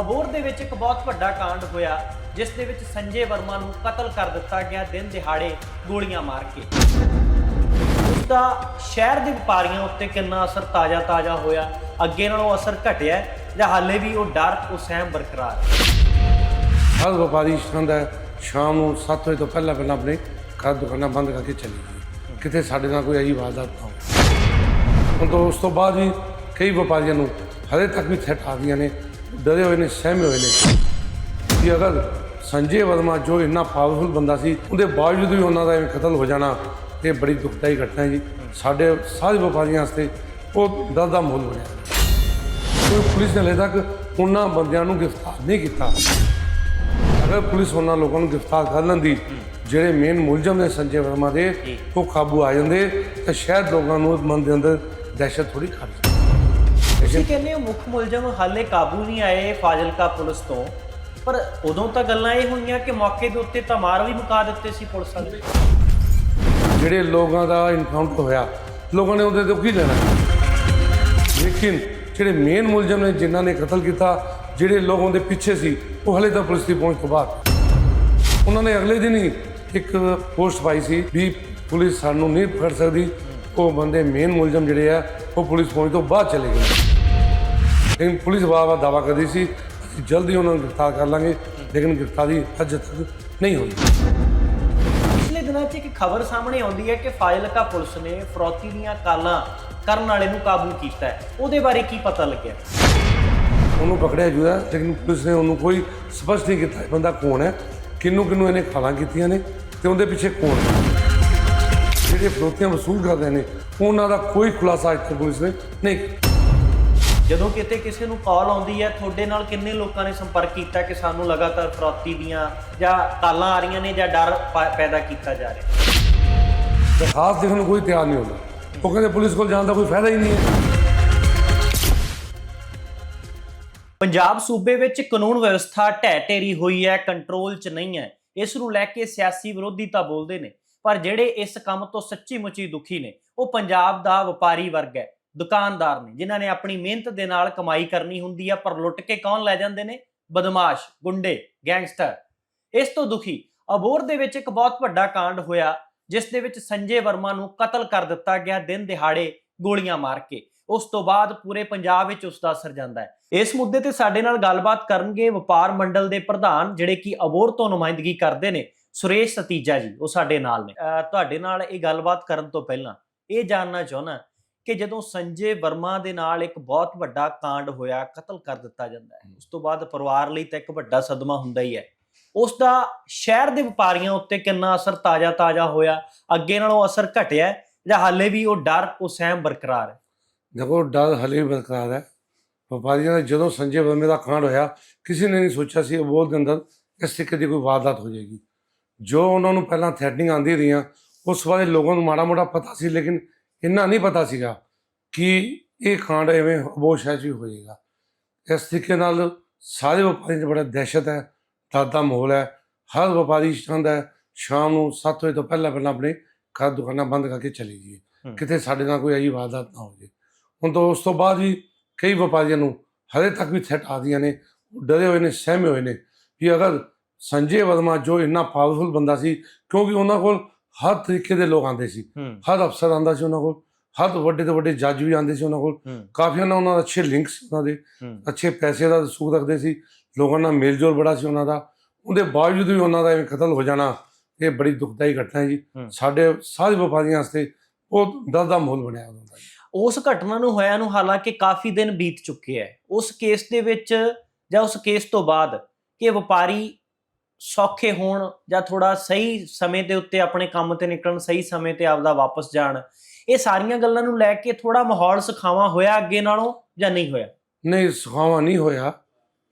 ਅਬੋਰ ਦੇ ਵਿੱਚ ਇੱਕ ਬਹੁਤ ਵੱਡਾ ਕਾਂਡ ਹੋਇਆ, ਜਿਸ ਦੇ ਵਿੱਚ ਸੰਜੇ ਵਰਮਾ ਨੂੰ ਕਤਲ ਕਰ ਦਿੱਤਾ ਗਿਆ, ਦਿਨ ਦਿਹਾੜੇ ਗੋਲੀਆਂ ਮਾਰ ਕੇ। ਉਸ ਦਾ ਸ਼ਹਿਰ ਦੇ ਵਪਾਰੀਆਂ ਉੱਤੇ ਕਿੰਨਾ ਅਸਰ ਤਾਜ਼ਾ-ਤਾਜ਼ਾ ਹੋਇਆ, ਅੱਗੇ ਨਾਲੋਂ ਅਸਰ ਘਟਿਆ ਜਾਂ ਹਾਲੇ ਵੀ ਉਹ ਡਰ ਉਹ ਸਹਿਮ ਬਰਕਰਾਰ ਹਰ ਵਪਾਰੀ ਚਾਹੁੰਦਾ ਸ਼ਾਮ ਨੂੰ 7 ਵਜੇ ਤੋਂ ਪਹਿਲਾਂ ਪਹਿਲਾਂ ਆਪਣੇ ਘਰ ਦੁਕਾਨਾਂ ਬੰਦ ਕਰਕੇ ਚਲੀ ਗਈ। ਕਿਤੇ ਸਾਡੇ ਨਾਲ ਕੋਈ ਅਜੀਬ ਵਾਰਦਾਤ ਨਾ ਹੋਵੇ। ਹੁਣ ਤੋਂ ਉਸ ਤੋਂ ਬਾਅਦ ਵੀ ਕਈ ਵਪਾਰੀਆਂ ਨੂੰ ਹਲੇ ਤੱਕ ਵੀ ਥ੍ਰੈਟ ਆ ਰਹੀਆਂ ਨੇ। ਡਰੇ ਹੋਏ ਨੇ, ਸਹਿਮੇ ਹੋਏ ਨੇ। ਕਿ ਅਗਰ ਸੰਜੇ ਵਰਮਾ ਜੋ ਇੰਨਾ ਪਾਵਰਫੁਲ ਬੰਦਾ ਸੀ, ਉਹਦੇ ਬਾਵਜੂਦ ਵੀ ਉਹਨਾਂ ਦਾ ਐਵੇਂ ਕਤਲ ਹੋ ਜਾਣਾ ਇਹ ਬੜੀ ਦੁਖਦਾਈ ਘਟਨਾ ਹੈ ਜੀ। ਸਾਡੇ ਸਾਰੇ ਵਪਾਰੀਆਂ ਵਾਸਤੇ ਉਹ ਡਰ ਦਾ ਮਾਹੌਲ ਬਣਿਆ ਕੋਈ ਪੁਲਿਸ ਨੇ ਹਲੇ ਤੱਕ ਉਹਨਾਂ ਬੰਦਿਆਂ ਨੂੰ ਗ੍ਰਿਫਤਾਰ ਨਹੀਂ ਕੀਤਾ। ਅਗਰ ਪੁਲਿਸ ਉਹਨਾਂ ਲੋਕਾਂ ਨੂੰ ਗ੍ਰਿਫਤਾਰ ਕਰ ਲੈਂਦੀ, ਜਿਹੜੇ ਮੇਨ ਮੁਲਜ਼ਮ ਨੇ ਸੰਜੇ ਵਰਮਾ ਦੇ, ਉਹ ਕਾਬੂ ਆ ਜਾਂਦੇ, ਤਾਂ ਸ਼ਾਇਦ ਲੋਕਾਂ ਨੂੰ ਮਨ ਦੇ ਅੰਦਰ ਦਹਿਸ਼ਤ ਥੋੜੀ ਘੱਟ ਜਾਂਦੀ। ਤੁਸੀਂ ਕਹਿੰਦੇ ਹੋ ਮੁੱਖ ਮੁਲਜ਼ਮ ਹਾਲੇ ਕਾਬੂ ਨਹੀਂ ਆਏ ਫਾਜ਼ਿਲਕਾ ਪੁਲਿਸ ਤੋਂ ਪਰ ਉਦੋਂ ਤਾਂ ਗੱਲਾਂ ਇਹ ਹੋਈਆਂ ਕਿ ਮੌਕੇ ਦੇ ਉੱਤੇ ਤਾਂ ਮਾਰ ਵੀ ਮੁਕਾ ਦਿੱਤੇ ਸੀ ਪੁਲਿਸ ਵਾਲੇ। ਜਿਹੜੇ ਲੋਕਾਂ ਦਾ ਇਨਕਾਊਂਟਰ ਹੋਇਆ ਲੋਕਾਂ ਨੇ ਉਹਦੇ ਤੋਂ ਕੀ ਲੈਣਾ? ਲੇਕਿਨ ਜਿਹੜੇ ਮੇਨ ਮੁਲਜ਼ਮ ਨੇ ਜਿਨ੍ਹਾਂ ਨੇ ਕਤਲ ਕੀਤਾ ਜਿਹੜੇ ਲੋਕ ਉਹਦੇ ਪਿੱਛੇ ਸੀ ਉਹ ਹਲੇ ਤਾਂ ਪੁਲਿਸ ਦੀ ਪਹੁੰਚ ਤੋਂ ਬਾਅਦ। ਉਹਨਾਂ ਨੇ ਅਗਲੇ ਦਿਨ ਹੀ ਇੱਕ ਪੋਸਟ ਪਾਈ ਸੀ ਵੀ ਪੁਲਿਸ ਸਾਨੂੰ ਨਹੀਂ ਫੜ ਸਕਦੀ ਉਹ ਬੰਦੇ ਮੇਨ ਮੁਲਜ਼ਮ ਜਿਹੜੇ ਆ ਉਹ ਪੁਲਿਸ ਪਹੁੰਚ ਤੋਂ ਬਾਅਦ ਚਲੇ ਗਏ। ਲੇਕਿਨ ਪੁਲਿਸ ਵਾਵਾ ਦਾਵਾ ਕਰਦੀ ਸੀ ਅਸੀਂ ਜਲਦੀ ਉਹਨਾਂ ਨੂੰ ਗ੍ਰਿਫਤਾਰ ਕਰ ਲਾਂਗੇ ਲੇਕਿਨ ਗ੍ਰਿਫਤਾਰੀ ਅਜੇ ਤੱਕ ਨਹੀਂ ਹੋਈ। ਪਿਛਲੇ ਦਿਨਾਂ 'ਚ ਇੱਕ ਖਬਰ ਸਾਹਮਣੇ ਆਉਂਦੀ ਹੈ ਕਿ ਫਾਜ਼ਿਲਕਾ ਪੁਲਿਸ ਨੇ ਫਰੌਤੀ ਦੀਆਂ ਕਾਲਾਂ ਕਰਨ ਵਾਲੇ ਨੂੰ ਕਾਬੂ ਕੀਤਾ ਹੈ। ਉਹਦੇ ਬਾਰੇ ਕੀ ਪਤਾ ਲੱਗਿਆ? ਉਹਨੂੰ ਪਕੜਿਆ ਜੂਦਾ ਲੇਕਿਨ ਪੁਲਿਸ ਨੇ ਉਹਨੂੰ ਕੋਈ ਸਪਸ਼ਟ ਨਹੀਂ ਕੀਤਾ। ਬੰਦਾ ਕੌਣ ਹੈ? ਕਿੰਨੂੰ ਕਿੰਨੂੰ ਇਹਨੇ ਖਾਲਾਂ ਕੀਤੀਆਂ ਨੇ? ਤੇ ਉਹਦੇ ਪਿੱਛੇ ਕੌਣ ਹੈ? ਜਿਹੜੇ ਫਰੋਤੀਆਂ ਵਸੂਲ ਕਰਦੇ ਨੇ ਉਹਨਾਂ ਦਾ ਕੋਈ ਖੁਲਾਸਾ ਅੱਜ ਤੱਕ ਪੁਲਿਸ ਨੇ ਨਹੀਂ ਕੀਤਾ। ਜਦੋਂ ਕਿਤੇ ਕਿਸੇ ਨੂੰ ਕਾਲ ਆਉਂਦੀ ਹੈ ਤੁਹਾਡੇ ਨਾਲ ਕਿੰਨੇ ਲੋਕਾਂ ਨੇ ਸੰਪਰਕ ਕੀਤਾ ਕਿ ਸਾਨੂੰ ਲਗਾਤਾਰ ਫਰੌਤੀ ਦੀਆਂ ਜਾਂ ਕਾਲਾਂ ਆ ਰਹੀਆਂ ਨੇ ਜਾਂ ਡਰ ਪੈਦਾ ਕੀਤਾ ਜਾ ਰਿਹਾ? ਦਰਖਾਸਤ ਨੂੰ ਕੋਈ ਤਿਆਰ ਨਹੀਂ ਹੁੰਦਾ। ਉਹ ਕਹਿੰਦੇ ਪੁਲਿਸ ਕੋਲ ਜਾਣ ਦਾ ਕੋਈ ਫਾਇਦਾ ਹੀ ਨਹੀਂ ਹੈ। ਪੰਜਾਬ ਸੂਬੇ ਵਿੱਚ ਕਾਨੂੰਨ ਵਿਵਸਥਾ ਢਹਿ ਢੇਰੀ ਹੋਈ ਹੈ ਕੰਟਰੋਲ 'ਚ ਨਹੀਂ ਹੈ। ਇਸ ਨੂੰ ਲੈ ਕੇ ਸਿਆਸੀ ਵਿਰੋਧੀ ਤਾਂ ਬੋਲਦੇ ਨੇ ਪਰ ਜਿਹੜੇ ਇਸ ਕੰਮ ਤੋਂ ਸੱਚੀ ਮੁੱਚੀ ਦੁਖੀ ਨੇ ਉਹ ਪੰਜਾਬ ਦਾ ਵਪਾਰੀ ਵਰਗ ਹੈ। ਦੁਕਾਨਦਾਰ ਨੇ, ਜਿਨ੍ਹਾਂ ਨੇ ਆਪਣੀ ਮਿਹਨਤ ਦੇ ਨਾਲ ਕਮਾਈ ਕਰਨੀ ਹੁੰਦੀ ਹੈ ਪਰ ਲੁੱਟ ਕੇ ਕੌਣ ਲੈ ਜਾਂਦੇ ਨੇ? ਬਦਮਾਸ਼, ਗੁੰਡੇ, ਗੈਂਗਸਟਰ। ਇਸ ਤੋਂ ਦੁਖੀ ਅਬੋਰ ਦੇ ਵਿੱਚ ਇੱਕ ਬਹੁਤ ਵੱਡਾ ਕਾਂਡ ਹੋਇਆ, ਜਿਸ ਦੇ ਵਿੱਚ ਸੰਜੇ ਵਰਮਾ ਨੂੰ ਕਤਲ ਕਰ ਦਿੱਤਾ ਗਿਆ ਦਿਨ ਦਿਹਾੜੇ ਗੋਲੀਆਂ ਮਾਰ ਕੇ। ਉਸ ਤੋਂ ਬਾਅਦ ਪੂਰੇ ਪੰਜਾਬ ਵਿੱਚ ਉਸ ਦਾ ਅਸਰ ਜਾਂਦਾ ਹੈ। ਇਸ ਮੁੱਦੇ ਤੇ ਸਾਡੇ ਨਾਲ ਗੱਲਬਾਤ ਕਰਨਗੇ ਵਪਾਰ ਮੰਡਲ ਦੇ ਪ੍ਰਧਾਨ, ਜਿਹੜੇ ਕਿ ਅਬੋਰ ਤੋਂ ਨੁਮਾਇੰਦਗੀ ਕਰਦੇ ਨੇ, ਸੁਰੇਸ਼ ਸਤੀਜਾ ਜੀ, ਉਹ ਸਾਡੇ ਨਾਲ ਨੇ। ਅਹ ਤੁਹਾਡੇ ਨਾਲ ਇਹ ਗੱਲਬਾਤ ਕਰਨ ਤੋਂ ਪਹਿਲਾਂ ਇਹ ਜਾਣਨਾ ਚਾਹੁੰਦਾ ਕਿ ਜਦੋਂ ਸੰਜੇ ਵਰਮਾ ਦੇ ਨਾਲ ਇੱਕ ਬਹੁਤ ਵੱਡਾ ਕਾਂਡ ਹੋਇਆ, ਕਤਲ ਕਰ ਦਿੱਤਾ ਜਾਂਦਾ ਹੈ। ਉਸ ਤੋਂ ਬਾਅਦ ਪਰਿਵਾਰ ਲਈ ਤਾਂ ਇੱਕ ਵੱਡਾ ਸਦਮਾ ਹੁੰਦਾ ਹੀ ਹੈ। ਉਸ ਦਾ ਸ਼ਹਿਰ ਦੇ ਵਪਾਰੀਆਂ ਉੱਤੇ ਕਿੰਨਾ ਅਸਰ ਤਾਜ਼ਾ-ਤਾਜ਼ਾ ਹੋਇਆ, ਅੱਗੇ ਨਾਲੋਂ ਅਸਰ ਘਟਿਆ ਜਾਂ ਹਾਲੇ ਵੀ ਉਹ ਡਰ, ਉਹ ਸਹਿਮ ਬਰਕਰਾਰ ਹੈ? ਦੇਖੋ, ਡਰ ਹਾਲੇ ਵੀ ਬਰਕਰਾਰ ਹੈ। ਵਪਾਰੀਆਂ ਦਾ ਜਦੋਂ ਸੰਜੇ ਵਰਮੇ ਦਾ ਕਾਂਡ ਹੋਇਆ, ਕਿਸੇ ਨੇ ਨਹੀਂ ਸੋਚਿਆ ਸੀ ਅਬੋਧ ਦੇ ਅੰਦਰ ਇਸ ਤਰੀਕੇ ਦੀ ਕੋਈ ਵਾਰਦਾਤ ਹੋ ਜਾਏਗੀ। ਜੋ ਉਹਨਾਂ ਨੂੰ ਪਹਿਲਾਂ ਥ੍ਰੈਟਨਿੰਗ ਆਉਂਦੀ ਰਹੀਆਂ, ਉਸ ਬਾਰੇ ਲੋਕਾਂ ਨੂੰ ਮਾੜਾ ਮੋਟਾ ਪਤਾ ਸੀ, ਲੇਕਿਨ ਇੰਨਾ ਨਹੀਂ ਪਤਾ ਸੀਗਾ ਕਿ ਇਹ ਕਾਂਡ ਐਵੇਂ ਅਬੋਧ ਸ਼ਹਿਰ 'ਚ ਵੀ ਹੋ ਜਾਏਗਾ। ਇਸ ਤਰੀਕੇ ਨਾਲ ਸਾਰੇ ਵਪਾਰੀਆਂ 'ਚ ਬੜਾ ਦਹਿਸ਼ਤ ਹੈ ਡਰ ਦਾ ਮਾਹੌਲ ਹੈ ਹਰ ਵਪਾਰੀ ਚਾਹੁੰਦਾ ਹੈ ਸ਼ਾਮ ਨੂੰ 7 ਵਜੇ ਤੋਂ ਪਹਿਲਾਂ ਪਹਿਲਾਂ ਆਪਣੇ ਘਰ ਦੁਕਾਨਾਂ ਬੰਦ ਕਰਕੇ ਚਲੀ ਜਾਈਏ। ਕਿਤੇ ਸਾਡੇ ਨਾਲ ਕੋਈ ਅਜਿਹੀ ਵਾਰਦਾਤ ਨਾ ਹੋ ਜਾਏ। ਹੁਣ ਤੋਂ ਉਸ ਤੋਂ ਬਾਅਦ ਵੀ ਕਈ ਵਪਾਰੀਆਂ ਨੂੰ ਹਲੇ ਤੱਕ ਵੀ ਥ੍ਰੈਟ ਆ ਰਹੀਆਂ ਨੇ ਡਰੇ ਹੋਏ ਨੇ ਸਹਿਮੇ ਹੋਏ ਨੇ ਕਿ ਅਗਰ ਸੰਜੇ ਵਰਮਾ ਜੋ ਇੰਨਾ ਪਾਵਰਫੁਲ ਬੰਦਾ ਸੀ ਕਿਉਂਕਿ ਉਹਨਾਂ ਕੋਲ ਹਰ ਤਰੀਕੇ ਦੇ ਲੋਕ ਆਉਂਦੇ ਸੀ। ਹਰ ਅਫਸਰ ਆਉਂਦਾ ਸੀ ਉਹਨਾਂ ਕੋਲ। ਹਰ ਵੱਡੇ ਤੋਂ ਵੱਡੇ ਜੱਜ ਵੀ ਆਉਂਦੇ ਸੀ ਉਹਨਾਂ ਕੋਲ। ਕਾਫੀ ਉਹਨਾਂ ਉਹਨਾਂ ਦੇ ਅੱਛੇ ਲਿੰਕਸ ਉਹਨਾਂ ਦੇ। ਅੱਛੇ ਪੈਸੇ ਦਾ ਸੂਖ ਰੱਖਦੇ ਸੀ। ਲੋਕਾਂ ਨਾਲ ਮੇਲਜੋਲ ਬੜਾ ਸੀ ਉਹਨਾਂ ਦਾ। ਉਹਦੇ ਬਾਵਜੂਦ ਵੀ ਉਹਨਾਂ ਦਾ ਐਵੇਂ ਕਤਲ ਹੋ ਜਾਣਾ ਇਹ ਬੜੀ ਦੁਖਦਾਈ ਘਟਨਾ ਹੈ ਜੀ। ਸਾਡੇ ਸਾਰੇ ਵਪਾਰੀਆਂ ਵਾਸਤੇ ਉਹ ਡਰ ਦਾ ਮਾਹੌਲ ਬਣਿਆ ਹੁੰਦਾ ਜੀ। ਉਸ ਘਟਨਾ ਨੂੰ ਹੋਇਆ ਨੂੰ ਹਾਲਾਂਕਿ ਕਾਫੀ ਦਿਨ ਬੀਤ ਚੁੱਕੇ ਹੈ। ਉਸ ਕੇਸ ਦੇ ਵਿੱਚ ਜਾਂ ਉਸ ਕੇਸ ਤੋਂ ਬਾਅਦ ਕਿ ਵਪਾਰੀ ਸੌਖੇ ਹੋਣ ਜਾਂ ਥੋੜਾ ਸਹੀ ਸਮੇਂ ਦੇ ਉੱਤੇ ਆਪਣੇ ਕੰਮ ਤੇ ਨਿਕਲਣ ਸਹੀ ਸਮੇਂ ਤੇ ਆਪਦਾ ਵਾਪਸ ਜਾਣ ਇਹ ਸਾਰੀਆਂ ਗੱਲਾਂ ਨੂੰ ਲੈ ਕੇ ਥੋੜਾ ਮਾਹੌਲ ਸੁਖਾਵਾਂ ਹੋਇਆ ਅੱਗੇ ਨਾਲੋਂ ਜਾਂ ਨਹੀਂ ਹੋਇਆ? ਨਹੀਂ ਸੁਖਾਵਾਂ ਨਹੀਂ ਹੋਇਆ।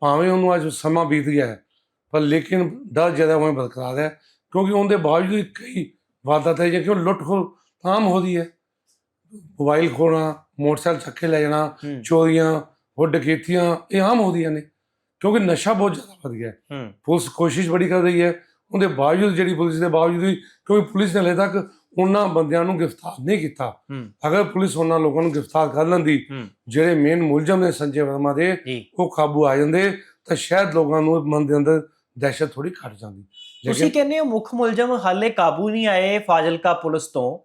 ਭਾਵੇਂ ਉਹਨੂੰ ਅੱਜ ਸਮਾਂ ਬੀਤ ਗਿਆ ਹੈ ਪਰ ਲੇਕਿਨ ਡਰ ਜ਼ਿਆਦਾ ਹੋਵੇਂ ਬਰਕਰਾਰ ਹੈ ਕਿਉਂਕਿ ਉਹਦੇ ਬਾਵਜੂਦ ਕਈ ਵਾਰਦਾਤਾਂ ਹੈ ਕਿਉਂ ਲੁੱਟ ਖੋਹ ਆਮ ਹੋ ਰਹੀ ਹੈ। ਮੋਬਾਈਲ ਖੋਣਾ ਮੋਟਰਸਾਈਕਲ ਚੱਕ ਲੈ ਜਾਣਾ ਚੋਰੀਆਂ ਹੋਰ ਡਕੈਤੀਆਂ ਇਹ ਆਮ ਹੋ ਰਹੀਆਂ ਨੇ। ਕਿਉਂਕਿ ਨਸ਼ਾ ਬਹੁਤ ਜ਼ਿਆਦਾ ਵੱਧ ਗਿਆ ਹੈ। ਪੁਲਿਸ ਕੋਸ਼ਿਸ਼ ਬੜੀ ਕਰ ਰਹੀ ਹੈ। ਉਹਦੇ ਬਾਵਜੂਦ ਜਿਹੜੀ ਪੁਲਿਸ ਦੇ ਬਾਵਜੂਦ ਵੀ ਕਿਉਂਕਿ ਪੁਲਿਸ ਨੇ ਹਲੇ ਤੱਕ ਉਹਨਾਂ ਬੰਦਿਆਂ ਨੂੰ ਗ੍ਰਿਫਤਾਰ ਨਹੀਂ ਕੀਤਾ। ਅਗਰ ਪੁਲਿਸ ਉਹਨਾਂ ਲੋਕਾਂ ਨੂੰ ਗ੍ਰਿਫਤਾਰ ਕਰ ਲੈਂਦੀ ਜਿਹੜੇ ਮੇਨ ਮੁਲਜ਼ਮ ਨੇ ਸੰਜੇ ਵਰਮਾ ਦੇ ਉਹ ਕਾਬੂ ਆ ਜਾਂਦੇ ਤਾਂ ਸ਼ਾਇਦ ਲੋਕਾਂ ਨੂੰ ਮਨ ਦੇ ਅੰਦਰ ਦਹਿਸ਼ਤ ਥੋੜੀ ਘਟ ਜਾਂਦੀ। ਤੁਸੀਂ ਕਹਿੰਦੇ ਹੋ ਮੁੱਖ ਮੁਲਜ਼ਮ ਹਾਲੇ ਕਾਬੂ ਨਹੀਂ ਆਏ ਫਾਜ਼ਿਲਕਾ ਪੁਲਿਸ ਤੋਂ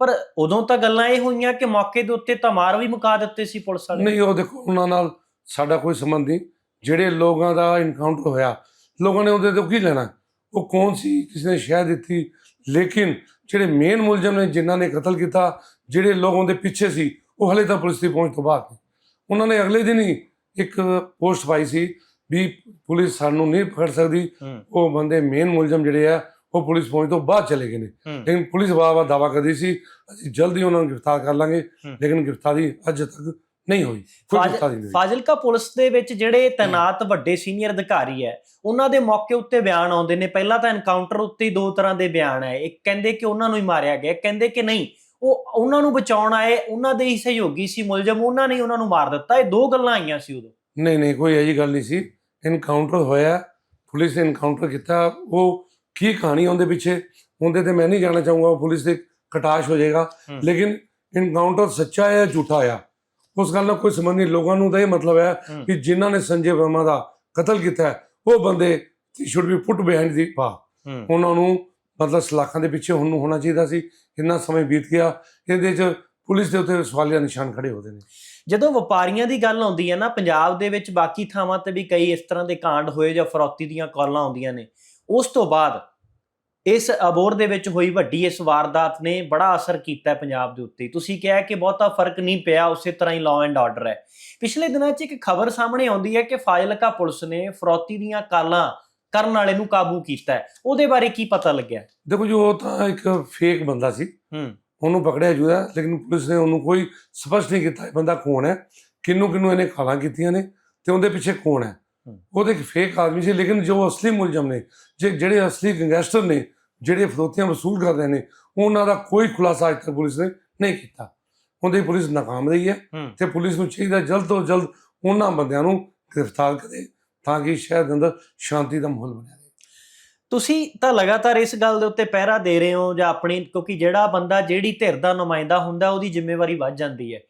ਪਰ ਉਦੋਂ ਤਾਂ ਗੱਲਾਂ ਇਹ ਹੋਈਆਂ ਕਿ ਮੌਕੇ ਦੇ ਉੱਤੇ ਤਾਂ ਮਾਰ ਵੀ ਮੁਕਾ ਦਿੱਤੇ ਸੀ ਪੁਲਿਸ ਵਾਲੇ। ਨਹੀਂ ਉਹ ਦੇਖੋ ਉਹਨਾਂ ਨਾਲ ਸਾਡਾ ਕੋਈ ਸੰਬੰਧ ਨਹੀਂ। ਜਿਹੜੇ ਲੋਕਾਂ ਦਾ ਇਨਕਾਊਂਟਰ ਹੋਇਆ ਲੋਕਾਂ ਨੇ ਉਹਦੇ ਤੋਂ ਕੀ ਲੈਣਾ? ਉਹ ਕੌਣ ਸੀ? ਕਿਸ ਨੇ ਸ਼ਹਿ ਦਿੱਤੀ। ਲੇਕਿਨ ਜਿਹੜੇ ਮੇਨ ਮੁਲਜ਼ਮ ਨੇ ਜਿਨ੍ਹਾਂ ਨੇ ਕਤਲ ਕੀਤਾ ਜਿਹੜੇ ਲੋਕਾਂ ਦੇ ਪਿੱਛੇ ਸੀ ਉਹ ਹਲੇ ਤਾਂ ਪੁਲਿਸ ਦੀ ਪਹੁੰਚ ਤੋਂ ਬਾਅਦ ਨੇ। ਉਹਨਾਂ ਨੇ ਅਗਲੇ ਦਿਨ ਹੀ ਇੱਕ ਪੋਸਟ ਪਾਈ ਸੀ ਵੀ ਪੁਲਿਸ ਸਾਨੂੰ ਨਹੀਂ ਪਕੜ ਸਕਦੀ। ਉਹ ਬੰਦੇ ਮੇਨ ਮੁਲਜ਼ਮ ਜਿਹੜੇ ਆ ਉਹ ਪੁਲਿਸ ਪਹੁੰਚ ਤੋਂ ਬਾਅਦ ਚਲੇ ਗਏ ਨੇ। ਲੇਕਿਨ ਪੁਲਿਸ ਵਾਵਾ ਦਾਵਾ ਕਰਦੀ ਸੀ ਅਸੀਂ ਜਲਦੀ ਉਹਨਾਂ ਨੂੰ ਗ੍ਰਿਫਤਾਰ ਕਰ ਲਾਂਗੇ। ਲੇਕਿਨ ਗ੍ਰਿਫਤਾਰੀ ਅੱਜ ਤੱਕ ਨਹੀਂ ਹੋਈ ਕੋਈ ਗ੍ਰਿਫਤਾਰੀ ਨਹੀਂ ਹੋਈ। ਫਾਜ਼ਿਲਕਾ ਪੁਲਿਸ ਦੇ ਵਿੱਚ ਜਿਹੜੇ ਤੈਨਾਤ ਵੱਡੇ ਸੀਨੀਅਰ ਅਧਿਕਾਰੀ ਹੈ ਉਹਨਾਂ ਦੇ ਮੌਕੇ ਉੱਤੇ ਬਿਆਨ ਆਉਂਦੇ ਨੇ। ਪਹਿਲਾਂ ਤਾਂ ਐਨਕਾਊਂਟਰ ਉੱਤੇ ਦੋ ਤਰ੍ਹਾਂ ਦੇ ਬਿਆਨ ਹੈ। ਇੱਕ ਕਹਿੰਦੇ ਕਿ ਉਹਨਾਂ ਨੂੰ ਹੀ ਮਾਰਿਆ ਗਿਆ ਕਹਿੰਦੇ ਕਿ ਨਹੀਂ ਉਹ ਉਹਨਾਂ ਨੂੰ ਬਚਾਉਣ ਆਏ ਉਹਨਾਂ ਦੇ ਹੀ ਸਹਿਯੋਗੀ ਸੀ ਮੁਲਜ਼ਮ ਉਹਨਾਂ ਨੇ ਉਹਨਾਂ ਨੂੰ ਮਾਰ ਦਿੱਤਾ। ਇਹ ਦੋ ਗੱਲਾਂ ਆਈਆਂ ਸੀ ਉਦੋਂ। ਨਹੀਂ ਨਹੀਂ ਕੋਈ ਅਜੀ ਗੱਲ ਨਹੀਂ ਸੀ। ਇਨਕਾਊਂਟਰ ਹੋਇਆ ਪੁਲਿਸ ਨੇ ਇਨਕਾਊਂਟਰ ਕੀਤਾ। ਉਹ ਕੀ ਕਹਾਣੀ ਉਹਦੇ ਪਿੱਛੇ? ਉਹਦੇ ਤੇ ਮੈਂ ਨਹੀਂ ਜਾਣਨਾ ਚਾਹੂੰਗਾ ਪੁਲਿਸ ਦੇ ਕਟਾਸ਼ ਹੋ ਜਾਏਗਾ। ਲੇਕਿਨ ਇਨਕਾਊਂਟਰ ਸੱਚਾ ਹੈ ਜਾਂ ਝੂਠਾ ਆ? ਉਸ ਗੱਲ ਨਾਲ ਕੋਈ ਸੰਬੰਧ ਨਹੀਂ ਲੋਕਾਂ ਨੂੰ ਤਾਂ ਇਹ ਮਤਲਬ ਹੈ। ਕਿ ਜਿਨ੍ਹਾਂ ਨੇ ਸੰਜੇ ਵਰਮਾ ਦਾ ਕਤਲ ਕੀਤਾ ਉਹ ਬੰਦੇ should be put behind the ਪਾ ਉਹਨਾਂ ਨੂੰ ਮਤਲਬ ਸਲਾਖਾਂ ਦੇ ਪਿੱਛੇ ਹੁਣ ਨੂੰ ਹੋਣਾ ਚਾਹੀਦਾ ਸੀ ਇੰਨਾ ਸਮੇਂ ਬੀਤ ਗਿਆ ਇਹਦੇ 'ਚ ਪੁਲਿਸ ਦੇ ਉੱਤੇ ਸਵਾਲੀਆ ਨਿਸ਼ਾਨ ਖੜੇ ਹੋਦੇ ਨੇ। ਜਦੋਂ ਵਪਾਰੀਆਂ ਦੀ ਗੱਲ ਆਉਂਦੀ ਹੈ ਨਾ ਪੰਜਾਬ ਦੇ ਵਿੱਚ ਬਾਕੀ ਥਾਵਾਂ ਤੇ ਵੀ ਕਈ ਇਸ ਤਰ੍ਹਾਂ ਦੇ ਕਾਂਡ ਹੋਏ ਜਾਂ ਫਰੌਤੀ ਦੀਆਂ ਕਾਲਾਂ ਆਉਂਦੀਆਂ ਨੇ ਉਸ ਤੋਂ ਬਾਅਦ ਇਸ ਅਬੋਰ ਦੇ ਵਿੱਚ ਹੋਈ ਵੱਡੀ ਇਸ ਵਾਰਦਾਤ ਨੇ ਬੜਾ ਅਸਰ ਕੀਤਾ ਹੈ ਪੰਜਾਬ ਦੇ ਉੱਤੇ। ਤੁਸੀਂ ਕਿਹਾ ਕਿ ਬਹੁਤਾ ਫ਼ਰਕ ਨਹੀਂ ਪਿਆ ਉਸੇ ਤਰ੍ਹਾਂ ਹੀ ਲਾਅ ਐਂਡ ਆਰਡਰ ਹੈ। ਪਿਛਲੇ ਦਿਨਾਂ 'ਚ ਇੱਕ ਖਬਰ ਸਾਹਮਣੇ ਆਉਂਦੀ ਹੈ ਕਿ ਫਾਜ਼ਿਲਕਾ ਪੁਲਿਸ ਨੇ ਫਰੌਤੀ ਦੀਆਂ ਕਾਲਾਂ ਕਰਨ ਵਾਲੇ ਨੂੰ ਕਾਬੂ ਕੀਤਾ ਉਹਦੇ ਬਾਰੇ ਕੀ ਪਤਾ ਲੱਗਿਆ? ਦੇਖੋ ਜੀ ਉਹ ਤਾਂ ਇੱਕ ਫੇਕ ਬੰਦਾ ਸੀ। ਹੂੰ। ਉਹਨੂੰ ਪਕੜਿਆ ਜੂਦਾ ਲੇਕਿਨ ਪੁਲਿਸ ਨੇ ਉਹਨੂੰ ਕੋਈ ਸਪਸ਼ਟ ਨਹੀਂ ਕੀਤਾ ਇਹ ਬੰਦਾ ਕੌਣ ਹੈ? ਕਿੰਨੂੰ ਕਿੰਨੂੰ ਇਹਨੇ ਖਾਲਾਂ ਕੀਤੀਆਂ ਨੇ? ਤੇ ਉਹਦੇ ਪਿੱਛੇ ਕੌਣ ਹੈ। ਉਹ ਤਾਂ ਇੱਕ ਫੇਕ ਆਦਮੀ ਸੀ ਲੇਕਿਨ ਜੋ ਅਸਲੀ ਮੁਲਜ਼ਮ ਨੇ ਜੇ ਜਿਹੜੇ ਅਸਲੀ ਗੈਂਗਸਟਰ ਨੇ ਜਿਹੜੇ ਫਰੋਤੀਆਂ ਵਸੂਲ ਕਰ ਰਹੇ ਨੇ ਉਹਨਾਂ ਦਾ ਕੋਈ ਖੁਲਾਸਾ ਅਜੇ ਤੱਕ ਪੁਲਿਸ ਨੇ ਨਹੀਂ ਕੀਤਾ। ਉਹਦੀ ਪੁਲਿਸ ਨਾਕਾਮ ਰਹੀ ਹੈ ਤੇ ਪੁਲਿਸ ਨੂੰ ਚਾਹੀਦਾ ਜਲਦ ਤੋਂ ਜਲਦ ਉਹਨਾਂ ਬੰਦਿਆਂ ਨੂੰ ਗ੍ਰਿਫਤਾਰ ਕਰੇ ਤਾਂ ਕਿ ਸ਼ਹਿਰ ਦੇ ਅੰਦਰ ਸ਼ਾਂਤੀ ਦਾ ਮਾਹੌਲ ਬਣਿਆ ਰਹੇ। ਤੁਸੀਂ ਤਾਂ ਲਗਾਤਾਰ ਇਸ ਗੱਲ ਦੇ ਉੱਤੇ ਪਹਿਰਾ ਦੇ ਰਹੇ ਹੋ ਜਾਂ ਆਪਣੀ ਕਿਉਂਕਿ ਜਿਹੜਾ ਬੰਦਾ ਜਿਹੜੀ ਧਿਰ ਦਾ ਨੁਮਾਇੰਦਾ ਹੁੰਦਾ ਉਹਦੀ ਜ਼ਿੰਮੇਵਾਰੀ ਵੱਧ ਜਾਂਦੀ ਹੈ।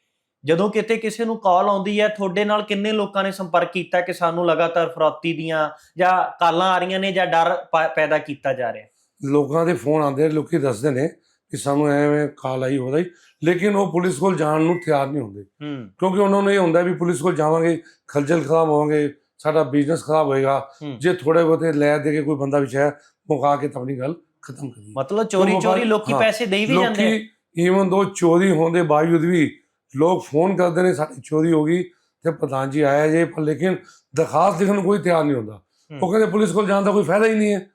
ਜਦੋਂ ਕਿਤੇ ਕਿਸੇ ਨੂੰ ਕਾਲ ਆਉਂਦੀ ਹੈ ਤੁਹਾਡੇ ਨਾਲ ਕਿੰਨੇ ਲੋਕਾਂ ਨੇ ਸੰਪਰਕ ਕੀਤਾ ਕਿ ਸਾਨੂੰ ਲਗਾਤਾਰ ਫਰੌਤੀ ਦੀਆਂ ਜਾਂ ਕਾਲਾਂ ਆ ਰਹੀਆਂ ਨੇ ਜਾਂ ਡਰ ਪੈਦਾ ਕੀਤਾ ਜਾ ਰਿਹਾ? ਲੋਕਾਂ ਦੇ ਫੋਨ ਆਉਂਦੇ ਨੇ ਲੋਕੀ ਦੱਸਦੇ ਨੇ ਕਿ ਸਾਨੂੰ ਐਵੇਂ ਕਾਲ ਆਈ ਹੋ ਰਹੀ ਲੇਕਿਨ ਉਹ ਪੁਲਿਸ ਕੋਲ ਜਾਣ ਨੂੰ ਤਿਆਰ ਨਹੀਂ ਹੁੰਦੇ। ਹੂੰ। ਕਿਉਂਕਿ ਉਹਨਾਂ ਨੂੰ ਇਹ ਹੁੰਦਾ ਵੀ ਪੁਲਿਸ ਕੋਲ ਜਾਵਾਂਗੇ ਖਲਜਲ ਖਰਾਬ ਹੋਵਾਂਗੇ ਸਾਡਾ ਬਿਜ਼ਨਸ ਖਰਾਬ ਹੋਏਗਾ। ਹੂੰ। ਜੇ ਥੋੜੇ ਬਹੁਤੇ ਲੈ ਦੇ ਕੇ ਕੋਈ ਬੰਦਾ ਵਿੱਚ ਹੈ ਮੁਕਾ ਕੇ ਤਾਂ ਆਪਣੀ ਗੱਲ ਖਤਮ ਕਰੀਏ। ਮਤਲਬ ਚੋਰੀ ਚੋਰੀ ਲੋਕੀ ਹਾਂ, ਪੈਸੇ ਦੇਈ ਵੀ ਜਾਂਦੇ। ਲੋਕੀ ਈਵਨ ਦੋ ਚੋਰੀ ਹੋਣ ਦੇ ਬਾਵਜੂਦ ਵੀ ਲੋਕ ਫੋਨ ਕਰਦੇ ਨੇ ਸਾਡੀ ਚੋਰੀ ਹੋ ਗਈ ਤੇ ਪ੍ਰਧਾਨ ਜੀ ਆਇਆ ਜੇ ਪਰ ਲੇਕਿਨ ਦਰਖਾਸਤ ਲਿਖਣ ਕੋਈ ਤਿਆਰ ਨਹੀਂ ਹੁੰਦਾ। ਹੂੰ। ਉਹ ਕਹਿੰਦੇ ਪੁਲਿਸ ਕੋਲ ਜਾਣ ਦਾ ਕੋਈ ਫਾਇਦਾ ਹੀ ਨਹੀਂ ਹੈ।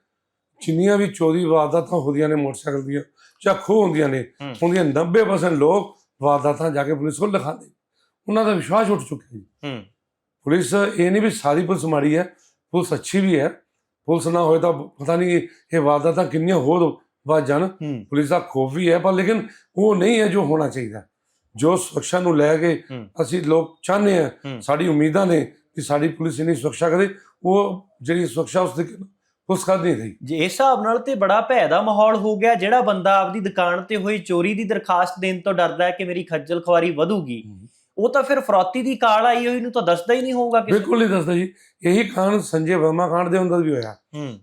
ਜਿੰਨੀਆਂ ਵੀ ਚੋਰੀ ਵਾਰਦਾਤਾਂ ਹੁੰਦੀਆਂ ਨੇ ਮੋਟਰਸਾਈਕਲ ਦੀਆਂ ਜਾਂ ਖੋਹ ਹੁੰਦੀਆਂ ਨੇ। ਉਹਦੀਆਂ 90% ਲੋਕ ਵਾਰਦਾਤਾਂ ਜਾ ਕੇ ਪੁਲਿਸ ਕੋਲ ਲਿਖਾਉਂਦੇ ਉਹਨਾਂ ਦਾ ਵਿਸ਼ਵਾਸ ਉੱਠ ਚੁੱਕਿਆ ਜੀ ਪੁਲਿਸ ਇਹ ਨਹੀਂ ਵੀ ਸਾਰੀ ਪੁਲਿਸ ਮਾੜੀ ਹੈ ਪੁਲਿਸ ਅੱਛੀ ਵੀ ਹੈ ਪੁਲਿਸ ਨਾ ਹੋਏ ਤਾਂ ਪਤਾ ਨਹੀਂ ਇਹ ਵਾਰਦਾਤਾਂ ਕਿੰਨੀਆਂ ਹੋਰ ਵੱਧ ਜਾਣ ਪੁਲਿਸ ਦਾ ਖੋਫ ਵੀ ਹੈ ਪਰ ਲੇਕਿਨ ਉਹ ਨਹੀਂ ਹੈ ਜੋ ਹੋਣਾ ਚਾਹੀਦਾ ਜੋ ਸੁਰੱਖਿਆ ਨੂੰ ਲੈ ਕੇ। ਅਸੀਂ ਲੋਕ ਚਾਹੁੰਦੇ ਹੂੰ। ਸਾਡੀ ਉਮੀਦਾਂ ਨੇ ਕਿ ਸਾਡੀ ਪੁਲਿਸ ਇਨੀ ਸੁਰੱਖਿਆ ਕਰੇ ਉਹ ਜਿਹੜੀ ਸੁਰੱਖਿਆ ਉਸ ਦੀ ਪੁਲਿਸ ਕਰ ਨਹੀਂ ਰਹੀ ਜੇ ਇਸ ਹਿਸਾਬ ਨਾਲ ਤੇ ਬੜਾ ਭੈ ਦਾ ਮਾਹੌਲ ਹੋ ਗਿਆ ਜਿਹੜਾ ਬੰਦਾ ਆਪਦੀ ਦੁਕਾਨ ਤੇ ਹੋਈ ਚੋਰੀ ਦੀ ਦਰਖਾਸਤ ਦੇਣ ਤੋਂ ਡਰਦਾ ਹੈ ਕਿ ਮੇਰੀ ਖੱਜਲ ਖਵਾਰੀ ਵਧੂਗੀ ਉਹ ਤਾਂ ਫਿਰ ਫਰੌਤੀ ਦੀ ਕਾਲ ਆਈ ਹੋਈ ਨੂੰ ਤਾਂ ਦੱਸਦਾ ਹੀ ਨਹੀਂ ਹੋਊਗਾ ਕਿਸੇ ਬਿਲਕੁਲ ਨਹੀਂ ਦੱਸਦਾ ਜੀ। ਇਹੀ ਕਾਂਡ ਸੰਜੇ ਵਰਮਾ ਕਾਂਡ ਦੇ ਅੰਦਰ ਵੀ ਹੋਇਆ।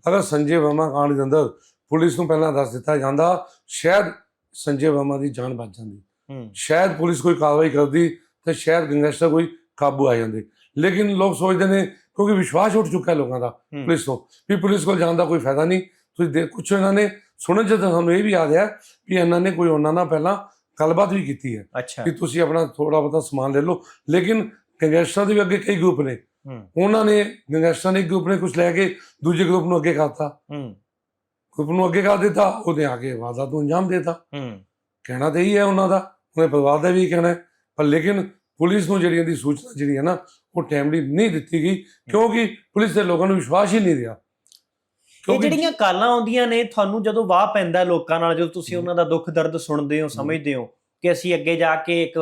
ਅਗਰ ਸੰਜੇ ਵਰਮਾ ਕਾਂਡ ਦੇ ਅੰਦਰ ਪੁਲਿਸ ਨੂੰ ਪਹਿਲਾਂ ਦੱਸ ਦਿੱਤਾ ਜਾਂਦਾ ਸ਼ਾਇਦ ਸੰਜੇ ਵਰਮਾ ਦੀ ਜਾਨ ਬਚ ਜਾਂਦੀ। ਸ਼ਾਇਦ ਪੁਲਿਸ ਕੋਈ ਕਾਰਵਾਈ ਕਰਦੀ ਤੇ ਸ਼ਾਇਦ ਗੈਂਗਸਟਰ ਕੋਈ ਕਾਬੂ ਆ ਜਾਂਦੇ। ਲੇਕਿਨ ਲੋਕ ਸੋਚਦੇ ਨੇ ਕਿਉਂਕਿ ਵਿਸ਼ਵਾਸ ਉੱਠ ਚੁੱਕਾ ਹੈ ਲੋਕਾਂ ਦਾ ਹੂੰ। ਪੁਲਿਸ ਤੋਂ ਵੀ ਪੁਲਿਸ ਕੋਲ ਜਾਣ ਦਾ ਕੋਈ ਫਾਇਦਾ ਨਹੀਂ। ਤੁਸੀਂ ਦੇ ਕੁਛ ਇਹਨਾਂ ਨੇ ਸੁਣਨ ਚ ਤਾਂ ਸਾਨੂੰ ਇਹ ਵੀ ਯਾਦ ਹੈ ਕਿ ਇਹਨਾਂ ਨੇ ਕੋਈ ਉਹਨਾਂ ਨਾਲ ਪਹਿਲਾਂ ਗੱਲਬਾਤ ਵੀ ਕੀਤੀ ਹੈ ਕਿ ਤੁਸੀਂ ਆਪਣਾ ਥੋੜਾ ਬਹੁਤਾ ਸਮਾਨ ਲੈ ਲਓ। ਲੇਕਿਨ ਗੈਂਗਸਟਰਾਂ ਦੇ ਵੀ ਅੱਗੇ ਕਈ ਗਰੁੱਪ ਨੇ। ਹੂੰ। ਉਹਨਾਂ ਨੇ ਗੈਂਗਸਟਰਾਂ ਨੇ ਗਰੁੱਪ ਨੇ ਕੁਝ ਲੈ ਕੇ ਦੂਜੇ ਗਰੁੱਪ ਨੂੰ ਅੱਗੇ ਕਰਤਾ। ਹੂੰ। ਗਰੁੱਪ ਨੂੰ ਅੱਗੇ ਕਰ ਦਿੱਤਾ ਉਹਨੇ ਆ ਕੇ ਵਾਰਦਾਤ ਨੂੰ ਅੰਜਾਮ ਦੇਤਾ। ਹੂੰ। ਕਹਿਣਾ ਤਾਂ ਇਹੀ ਹੈ ਉਹਨਾਂ ਦਾ ਉਹਨੇ ਪਰਿਵਾਰ ਦਾ ਵੀ ਕਹਿਣਾ ਹੈ। ਪਰ ਲੇਕਿਨ ਪੁਲਿਸ ਨੂੰ ਜਿਹੜੀਆਂ ਦੀ ਸੂਚਨਾ ਜਿਹੜੀ ਹੈ ਨਾ ਉਹ ਟਾਈਮਲੀ ਨਹੀਂ ਦਿੱਤੀ ਗਈ ਕਿਉਂਕਿ ਪੁਲਿਸ ਦੇ ਲੋਕਾਂ ਨੂੰ ਵਿਸ਼ਵਾਸ ਹੀ ਨਹੀਂ ਰਿਹਾ। ਇਹ ਜਿਹੜੀਆਂ ਕਾਲਾਂ ਆਉਂਦੀਆਂ ਨੇ ਤੁਹਾਨੂੰ ਜਦੋਂ ਵਾਹ ਪੈਂਦਾ ਲੋਕਾਂ ਨਾਲ ਜਦੋਂ ਤੁਸੀਂ ਉਹਨਾਂ ਦਾ ਦੁੱਖ ਦਰਦ ਸੁਣਦੇ ਹੋ ਸਮਝਦੇ ਹੋ ਕਿ ਅਸੀਂ ਅੱਗੇ ਜਾ ਕੇ ਇੱਕ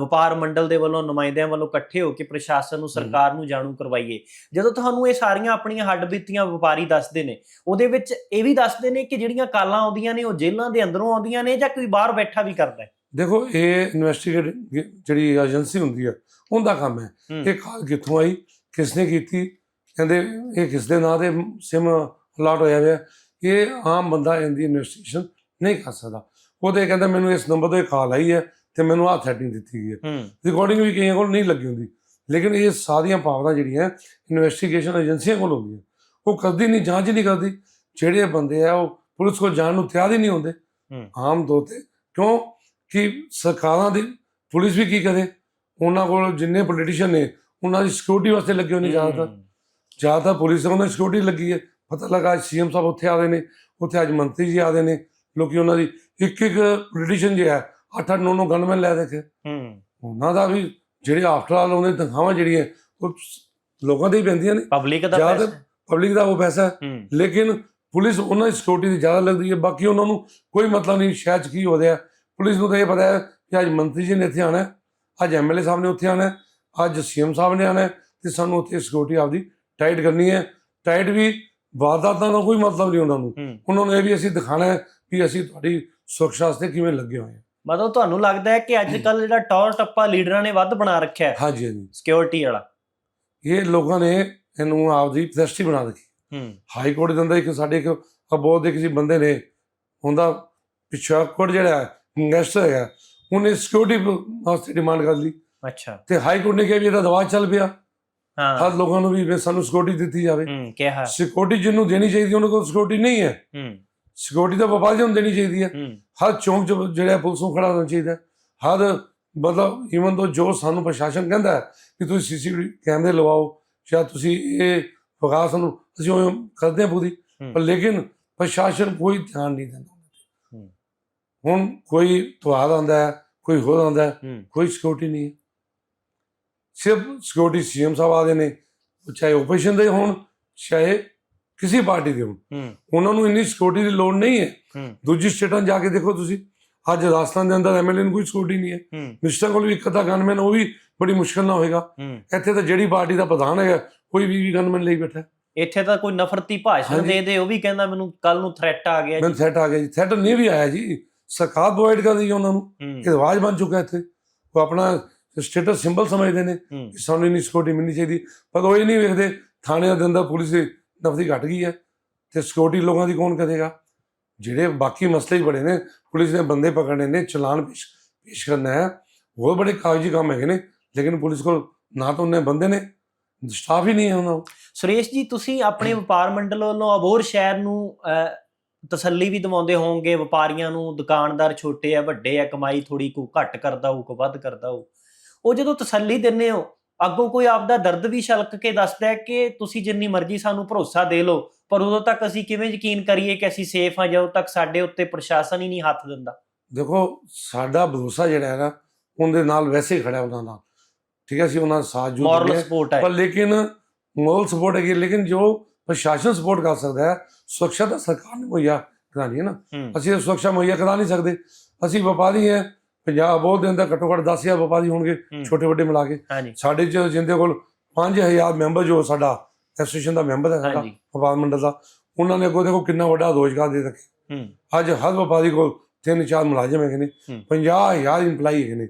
ਵਪਾਰ ਮੰਡਲ ਦੇ ਵੱਲੋਂ ਨੁਮਾਇੰਦਿਆਂ ਵੱਲੋਂ ਇਕੱਠੇ ਹੋ ਕੇ ਪ੍ਰਸ਼ਾਸਨ ਨੂੰ ਸਰਕਾਰ ਨੂੰ ਜਾਣੂ ਕਰਵਾਈਏ। ਜਦੋਂ ਤੁਹਾਨੂੰ ਇਹ ਸਾਰੀਆਂ ਆਪਣੀਆਂ ਹੱਡ ਬੀਤੀਆਂ ਵਪਾਰੀ ਦੱਸਦੇ ਨੇ ਉਹਦੇ ਵਿੱਚ ਇਹ ਵੀ ਦੱਸਦੇ ਨੇ ਕਿ ਜਿਹੜੀਆਂ ਕਾਲਾਂ ਆਉਂਦੀਆਂ ਨੇ ਉਹ ਜੇਲ੍ਹਾਂ ਦੇ ਅੰਦਰੋਂ ਆਉਂਦੀਆਂ ਨੇ ਜਾਂ ਕੋਈ ਬਾਹਰ ਬੈਠਾ ਵੀ ਕਰਦਾ ਹੈ। ਦੇਖੋ ਇਹ ਇਨਵੈਸਟੀਗੇਟ ਜਿਹੜੀ ਏਜੰਸੀ ਹੁੰਦੀ ਹੈ ਉਹਦਾ ਕੰਮ ਹੈ। ਇਹ ਕਾਲ ਕਿੱਥੋਂ ਆਈ ਕਿਸਨੇ ਕੀਤੀ? ਕਹਿੰਦੇ ਇਹ ਕਿਸ ਦੇ ਨਾਂ ਤੇ ਸਿਮ ਅਲਾਟ ਹੋਇਆ ਹੋਇਆ? ਇਹ ਆਮ ਬੰਦਾ ਇਹਦੀ ਇਨਵੈਸਟੀਗੇਸ਼ਨ ਨਹੀਂ ਕਰ ਸਕਦਾ। ਉਹ ਤੇ ਕਹਿੰਦਾ ਮੈਨੂੰ ਇਸ ਨੰਬਰ ਤੋਂ ਕਾਲ ਆਈ ਹੈ ਤੇ ਮੈਨੂੰ ਆਹ ਥ੍ਰੈਟਿੰਗ ਦਿੱਤੀ ਗਈ ਹੈ। ਰਿਕਾਰਡਿੰਗ ਵੀ ਕਈਆਂ ਕੋਲ ਨਹੀਂ ਲੱਗੀ ਹੁੰਦੀ। ਲੇਕਿਨ ਇਹ ਸਾਰੀਆਂ ਪਾਵਰਾਂ ਜਿਹੜੀਆਂ ਇਨਵੈਸਟੀਗੇਸ਼ਨ ਏਜੰਸੀਆਂ ਕੋਲ ਹੁੰਦੀਆਂ। ਉਹ ਕਰਦੀ ਨਹੀਂ ਜਾਂਚ ਨਹੀਂ ਕਰਦੀ। ਜਿਹੜੇ ਬੰਦੇ ਆ ਉਹ ਪੁਲਿਸ ਕੋਲ ਜਾਣ ਨੂੰ ਤਿਆਰ ਹੀ ਨਹੀਂ ਹੁੰਦੇ। ਆਮ ਤੌਰ ਤੇ ਕਿਉਂ? ਕਿ ਸਰਕਾਰਾਂ ਦੀ ਪੁਲਿਸ ਵੀ ਕੀ ਕਰੇ? ਉਹਨਾਂ ਕੋਲ ਜਿੰਨੇ ਪੋਲੀਟੀਸ਼ੀਅਨ ਨੇ ਉਹਨਾਂ ਦੀ ਸਿਕਿਉਰਿਟੀ ਵਾਸਤੇ ਲੱਗੇ ਨੇ ਜ਼ਿਆਦਾਤਰ। ਹੂੰ, ਜ਼ਿਆਦਾਤਰ ਪੁਲਿਸ ਉਹਨਾਂ ਦੀ ਸਿਕਿਉਰਿਟੀ ਲੱਗੀ ਹੈ। ਪਤਾ ਲੱਗਾ ਸੀਐਮ ਸਾਹਿਬ ਉੱਥੇ ਆ ਰਹੇ ਨੇ ਉੱਥੇ ਅੱਜ ਮੰਤਰੀ ਜੀ ਆ ਰਹੇ ਨੇ ਲੋਕੀ ਉਹਨਾਂ ਦੀ ਇੱਕ ਇੱਕ ਪੋਲੀਟੀਸ਼ੀਅਨ ਜਿਹੜਾ ਅੱਠ ਅੱਠ ਨੌ ਨੌ ਗਨਮੈਨ ਲੈ ਦੇਖੇ ਹੂੰ। ਉਹਨਾਂ ਦਾ ਵੀ ਜਿਹੜੇ ਆਫਟਰ ਆਲ ਉਹਨੇ ਤਨਖਾਹਾਂ ਜਿਹੜੀਆਂ ਉਹ ਲੋਕਾਂ ਦੇ ਹੀ ਪੈਂਦੀਆਂ ਨੇ। ਪਬਲਿਕ ਦਾ ਜ਼ਿਆਦਾ- ਪੈਸਾ। ਪਬਲਿਕ ਦਾ ਉਹ ਪੈਸਾ ਲੇਕਿਨ ਪੁਲਿਸ ਉਹਨਾਂ ਦੀ ਸਿਕਿਉਰਿਟੀ ਦੀ ਜ਼ਿਆਦਾ ਲੱਗਦੀ ਹੈ। ਬਾਕੀ ਉਹਨਾਂ ਨੂੰ ਕੋਈ ਮਤਲਬ ਨਹੀਂ 'ਚ ਕੀ ਹੋ ਰਿਹਾ। ਪੁਲਿਸ ਨੂੰ ਤਾਂ ਇਹ ਪਤਾ ਹੈ ਕਿ ਅੱਜ ਮੰਤਰੀ ਜੀ ਨੇ ਇੱਥੇ ਆਣਾ ਹੈ ਅੱਜ ਐਮਐਲਏ ਸਾਹਿਬ ਨੇ ਉੱਥੇ ਆਣਾ ਹੈ ਅੱਜ ਸੀਐਮ ਸਾਹਿਬ ਨੇ ਆਣਾ ਹੈ ਤੇ ਸਾਨੂੰ ਉੱਥੇ ਸਿਕਿਉਰਿਟੀ ਆਪਦੀ ਟਾਈਟ ਕਰਨੀ ਹੈ। ਟਾਈਟ ਵੀ ਵਾਰਦਾਤਾਂ ਦਾ ਕੋਈ ਮਤਲਬ ਨਹੀਂ ਉਹਨਾਂ ਨੂੰ। ਉਹਨਾਂ ਨੂੰ ਇਹ ਵੀ ਅਸੀਂ ਦਿਖਾਣਾ ਹੈ ਕਿ ਅਸੀਂ ਤੁਹਾਡੀ ਸੁਰੱਖਿਆ ਵਾਸਤੇ ਕਿਵੇਂ ਲੱਗੇ ਹੋਏ ਹਾਂ। ਮਤਲਬ ਤੁਹਾਨੂੰ ਲੱਗਦਾ ਹੈ ਕਿ ਅੱਜ ਕੱਲ ਜਿਹੜਾ ਟੌਰ ਟੱਪਾ ਲੀਡਰਾਂ ਨੇ ਵੱਧ ਬਣਾ ਰੱਖਿਆ ਹੈ? ਹਾਂਜੀ ਹਾਂਜੀ। ਸਿਕਿਉਰਿਟੀ ਵਾਲਾ। ਇਹ ਲੋਕਾਂ ਨੇ ਇਹਨੂੰ ਆਪਦੀ ਪ੍ਰੈਸਟੀ ਬਣਾ ਦਿੱਤੀ। ਹੂੰ। ਹਾਈ ਕੋਰਟ ਦੇ ਅੰਦਰ ਇੱਕ ਸਾਡੇ ਇੱਕ ਅਬੋਧ ਦੇ ਕਿਸੇ ਬੰਦੇ ਨੇ ਹੁੰਦਾ ਪਿਛਾਕੜ ਜਿਹੜਾ ਹੈ ਗੈਸਟ ਹੈਗਾ ਉਹਨੇ ਸਿਕਿਉਰਿਟੀ ਵਾਸਤੇ ਡਿਮਾਂਡ ਕਰ ਲਈ। ਅੱਛਾ। ਤੇ ਹਾਈ ਕੋਰਟ ਨੇ ਕਿਹਾ ਵੀ ਇਹਦਾ ਦਵਾ ਚੱਲ ਪਿਆ। ਹਾਂ। ਹਰ ਲੋਕਾਂ ਨੂੰ ਵੀ ਸਾਨੂੰ ਸਿਕਿਉਰਿਟੀ ਦਿੱਤੀ ਜਾਵੇ। ਹੂੰ ਕਿਹਾ। ਸਿਕਿਉਰਿਟੀ ਜਿਹਨੂੰ ਦੇਣੀ ਚਾਹੀਦੀ ਉਹਨਾਂ ਕੋਲ ਸਿਕਿਉਰਿਟੀ ਨਹੀਂ ਹੈ। ਹੂੰ। ਸਿਕਿਉਰਿਟੀ ਤਾਂ ਵਪਾਰੀਆਂ ਨੂੰ ਦੇਣੀ ਚਾਹੀਦੀ ਹੈ। ਹਰ ਚੌਂਕ ਜਿਹੜਾ ਪੁਲਿਸ ਨੂੰ ਖੜਾ ਹੋਣਾ ਚਾਹੀਦਾ। ਹਰ ਮਤਲਬ ਈਵਨ ਤੋਂ ਜੋ ਸਾਨੂੰ ਪ੍ਰਸ਼ਾਸਨ ਕਹਿੰਦਾ ਕਿ ਤੁਸੀਂ ਸੀਸੀਟੀਵੀ ਕੈਮਰੇ ਲਵਾਓ ਜਾਂ ਤੁਸੀਂ ਇਹ ਵਿਕਾਸ ਨੂੰ ਅਸੀਂ ਉਹ ਕਰਦੇ ਹਾਂ ਪੂਰੀ। ਪਰ ਲੇਕਿਨ ਪ੍ਰਸ਼ਾਸਨ ਕੋਈ ਧਿਆਨ ਨਹੀਂ ਦਿੰਦਾ। ਹੁਣ ਕੋਈ ਤਿਉਹਾਰ ਆਉਂਦਾ ਕੋਈ ਹੋਰ ਆਉਂਦਾ ਕੋਈ ਸਿਕਿਉਰਿਟੀ ਨਹੀਂ ਹੈ। ਸਿਰਫ ਸਿਕਿਉਰਿਟੀ ਸੀਐਮ ਸਾਹਿਬ ਆਦੇ ਨੇ ਚਾਹੇ ਆਪੋਜੀਸ਼ਨ ਦੇ ਹੋਣ ਚਾਹੇ ਕਿਸੇ ਪਾਰਟੀ ਦੇ ਹੋਣ। ਉਹਨਾਂ ਨੂੰ ਇੰਨੀ ਸਿਕਿਉਰਿਟੀ ਦੀ ਲੋੜ ਨਹੀਂ ਹੈ। ਦੂਜੀ ਸਟੇਟਾਂ ਜਾ ਕੇ ਦੇਖੋ ਤੁਸੀਂ ਅੱਜ ਰਾਜਸਥਾਨ ਦੇ ਅੰਦਰ ਐਮਐਲਏ ਨੂੰ ਕੋਈ ਸਿਕਿਉਰਿਟੀ ਨਹੀਂ ਹੈ। ਮਿਨਿਸਟਰ ਕੋਲ ਵੀ ਇੱਕ ਅੱਧਾ ਗਨਮੈਨ ਉਹ ਵੀ ਬੜੀ ਮੁਸ਼ਕਲ ਨਾਲ ਹੋਏਗਾ। ਇੱਥੇ ਤਾਂ ਜਿਹੜੀ ਪਾਰਟੀ ਦਾ ਪ੍ਰਧਾਨ ਹੈਗਾ ਕੋਈ ਵੀ ਵੀ ਗਨਮੈਨ ਲਈ ਬੈਠਾ। ਇੱਥੇ ਤਾਂ ਕੋਈ ਨਫ਼ਰਤੀ ਭਾਸ਼ਣ। ਦੇ ਦੇ ਉਹ ਵੀ ਕਹਿੰਦਾ ਮੈਨੂੰ ਕੱਲ ਨੂੰ ਥ੍ਰੈਟ ਆ ਗਿਆ ਜੀ। ਮੈਨੂੰ ਥ੍ਰੈਟ ਆ ਗਿਆ ਜੀ। ਥ੍ਰੈਟ ਨਹੀਂ ਵੀ ਆਇਆ ਜੀ। ਸਰਕਾਰ ਪ੍ਰੋਵਾਈਡ ਕਰ ਰਹੀ ਹੈ ਉਹਨਾਂ ਨੂੰ। ਇਹ ਰਿਵਾਜ ਬਣ ਚੁੱਕਾ ਇੱਥੇ। ਉਹ ਆਪਣਾ ਸਟੇਟਸ ਸਿੰਬਲ ਸਮਝਦੇ ਨੇ ਕਿ ਸਾਨੂੰ ਇੰਨੀ ਸਿਕਿਉਰਿਟੀ ਮਿਲਣੀ ਚਾਹੀਦੀ। ਪਰ ਉਹ ਇਹ ਨਹੀਂ ਵੇਖਦੇ ਥਾਣਿਆਂ ਦੇ ਅੰਦਰ ਪੁਲਿਸ ਦੀ ਨਫਤੀ ਘਟ ਗਈ ਹੈ। ਤੇ ਸਿਕਿਉਰਿਟੀ ਲੋਕਾਂ ਦੀ ਕੌਣ ਕਰੇਗਾ? ਜਿਹੜੇ ਬਾਕੀ ਮਸਲੇ ਹੀ ਬੜੇ ਨੇ ਪੁਲਿਸ ਨੇ ਬੰਦੇ ਪਕੜਨੇ ਨੇ ਚਲਾਨ ਪੇਸ਼ ਪੇਸ਼ ਕਰਨਾ ਹੈ। ਹੋਰ ਬੜੇ ਕਾਗਜ਼ੀ ਕੰਮ ਹੈਗੇ ਨੇ ਲੇਕਿਨ ਪੁਲਿਸ ਕੋਲ ਨਾ ਤਾਂ ਉਹਨੇ ਬੰਦੇ ਨੇ ਸਟਾਫ ਹੀ ਨਹੀਂ ਹੈ ਉਹਨਾਂ ਸੁਰੇਸ਼ ਜੀ ਤੁਸੀਂ ਆਪਣੇ ਵਪਾਰ ਮੰਡਲ ਵੱਲੋਂ ਅਬੋਰ ਸ਼ਹਿਰ ਨੂੰ ਤਸੱਲੀ ਵੀ ਦਿਵਾਉਂਦੇ ਹੋਵੋਗੇ ਵਪਾਰੀਆਂ ਨੂੰ ਦੁਕਾਨਦਾਰ ਛੋਟੇ ਆ ਵੱਡੇ ਆ ਕਮਾਈ ਥੋੜੀ ਕੋ ਘੱਟ ਕਰਦਾ ਹੋਊ ਕੋ ਵੱਧ ਕਰਦਾ ਹੋਊ। ਉਹ ਜਦੋਂ ਤਸੱਲੀ ਦਿੰਦੇ ਹੋ ਅੱਗੋਂ ਕੋਈ ਆਪਦਾ ਦਰਦ ਵੀ ਛਲਕ ਕੇ ਦੱਸਦਾ ਹੈ ਕਿ ਤੁਸੀਂ ਜਿੰਨੀ ਮਰਜ਼ੀ ਸਾਨੂੰ ਭਰੋਸਾ ਦੇ ਲਓ ਪਰ ਉਦੋਂ ਤੱਕ ਅਸੀਂ ਕਿਵੇਂ ਯਕੀਨ ਕਰੀਏ ਕਿ ਅਸੀਂ ਸੇਫ ਹਾਂ ਜਦੋਂ ਤੱਕ ਸਾਡੇ ਉੱਤੇ ਪ੍ਰਸ਼ਾਸਨ ਹੀ ਨਹੀਂ ਹੱਥ ਦਿੰਦਾ? ਦੇਖੋ ਸਾਡਾ ਭਰੋਸਾ ਜਿਹੜਾ ਹੈ ਨਾ ਉਹਦੇ ਨਾਲ ਵੈਸੇ ਹੀ ਖੜਾ ਉਹਨਾਂ ਨਾਲ। ਠੀਕ ਹੈ ਅਸੀਂ ਉਹਨਾਂ ਦਾ ਸਾਥ ਜੋ ਮੋਰਲ ਦਿੰਦੇ ਹਾਂ। ਸਪੋਰਟ ਹੈ। ਪਰ ਲੇਕਿਨ ਮੋਰਲ ਸਪੋਰਟ ਹੈ, ਲੇਕਿਨ ਜੋ ਪ੍ਰਸ਼ਾਸਨ ਸਪੋਰਟ ਕਰ ਸਕਦਾ ਹੈ। ਸੁਰੱਖਿਆ ਤਾਂ ਸਰਕਾਰ ਨੇ ਮੁਹੱਈਆ ਕਰਾਣੀ ਹੈ ਨਾ। ਅਸੀਂ ਸੁਰੱਖਿਆ ਮੁਹੱਈਆ ਕਰਾ ਨਹੀਂ ਸਕਦੇ। ਅਸੀਂ ਵਪਾਰੀ ਹੈ। ਪੰਜਾਬ ਬਹੁਤ ਦੇ ਅੰਦਰ ਘੱਟੋ ਘੱਟ 10000 ਵਪਾਰੀ ਹੋਣਗੇ ਛੋਟੇ ਵੱਡੇ ਮਿਲਾ ਕੇ। ਸਾਡੇ ਚ ਜਿੰਦੇ ਕੋਲ 5000 ਮੈਂਬਰ ਜੋ ਸਾਡਾ ਐਸੋਸੀਏਸ਼ਨ ਦਾ ਮੈਂਬਰ ਹੈ ਸਾਡਾ ਵਪਾਰ ਮੰਡਲ ਦਾ ਉਹਨਾਂ ਨੇ ਅੱਗੋਂ ਦੇਖੋ ਕਿੰਨਾ ਵੱਡਾ ਰੋਜ਼ਗਾਰ ਦੇ ਰੱਖਿਆ। ਹੂੰ। ਅੱਜ ਹਰ ਵਪਾਰੀ ਕੋਲ ਤਿੰਨ ਚਾਰ ਮੁਲਾਜ਼ਮ ਹੈਗੇ ਨੇ। ਹੂੰ। 50000 ਇੰਪਲਾਈ ਹੈਗੇ ਨੇ।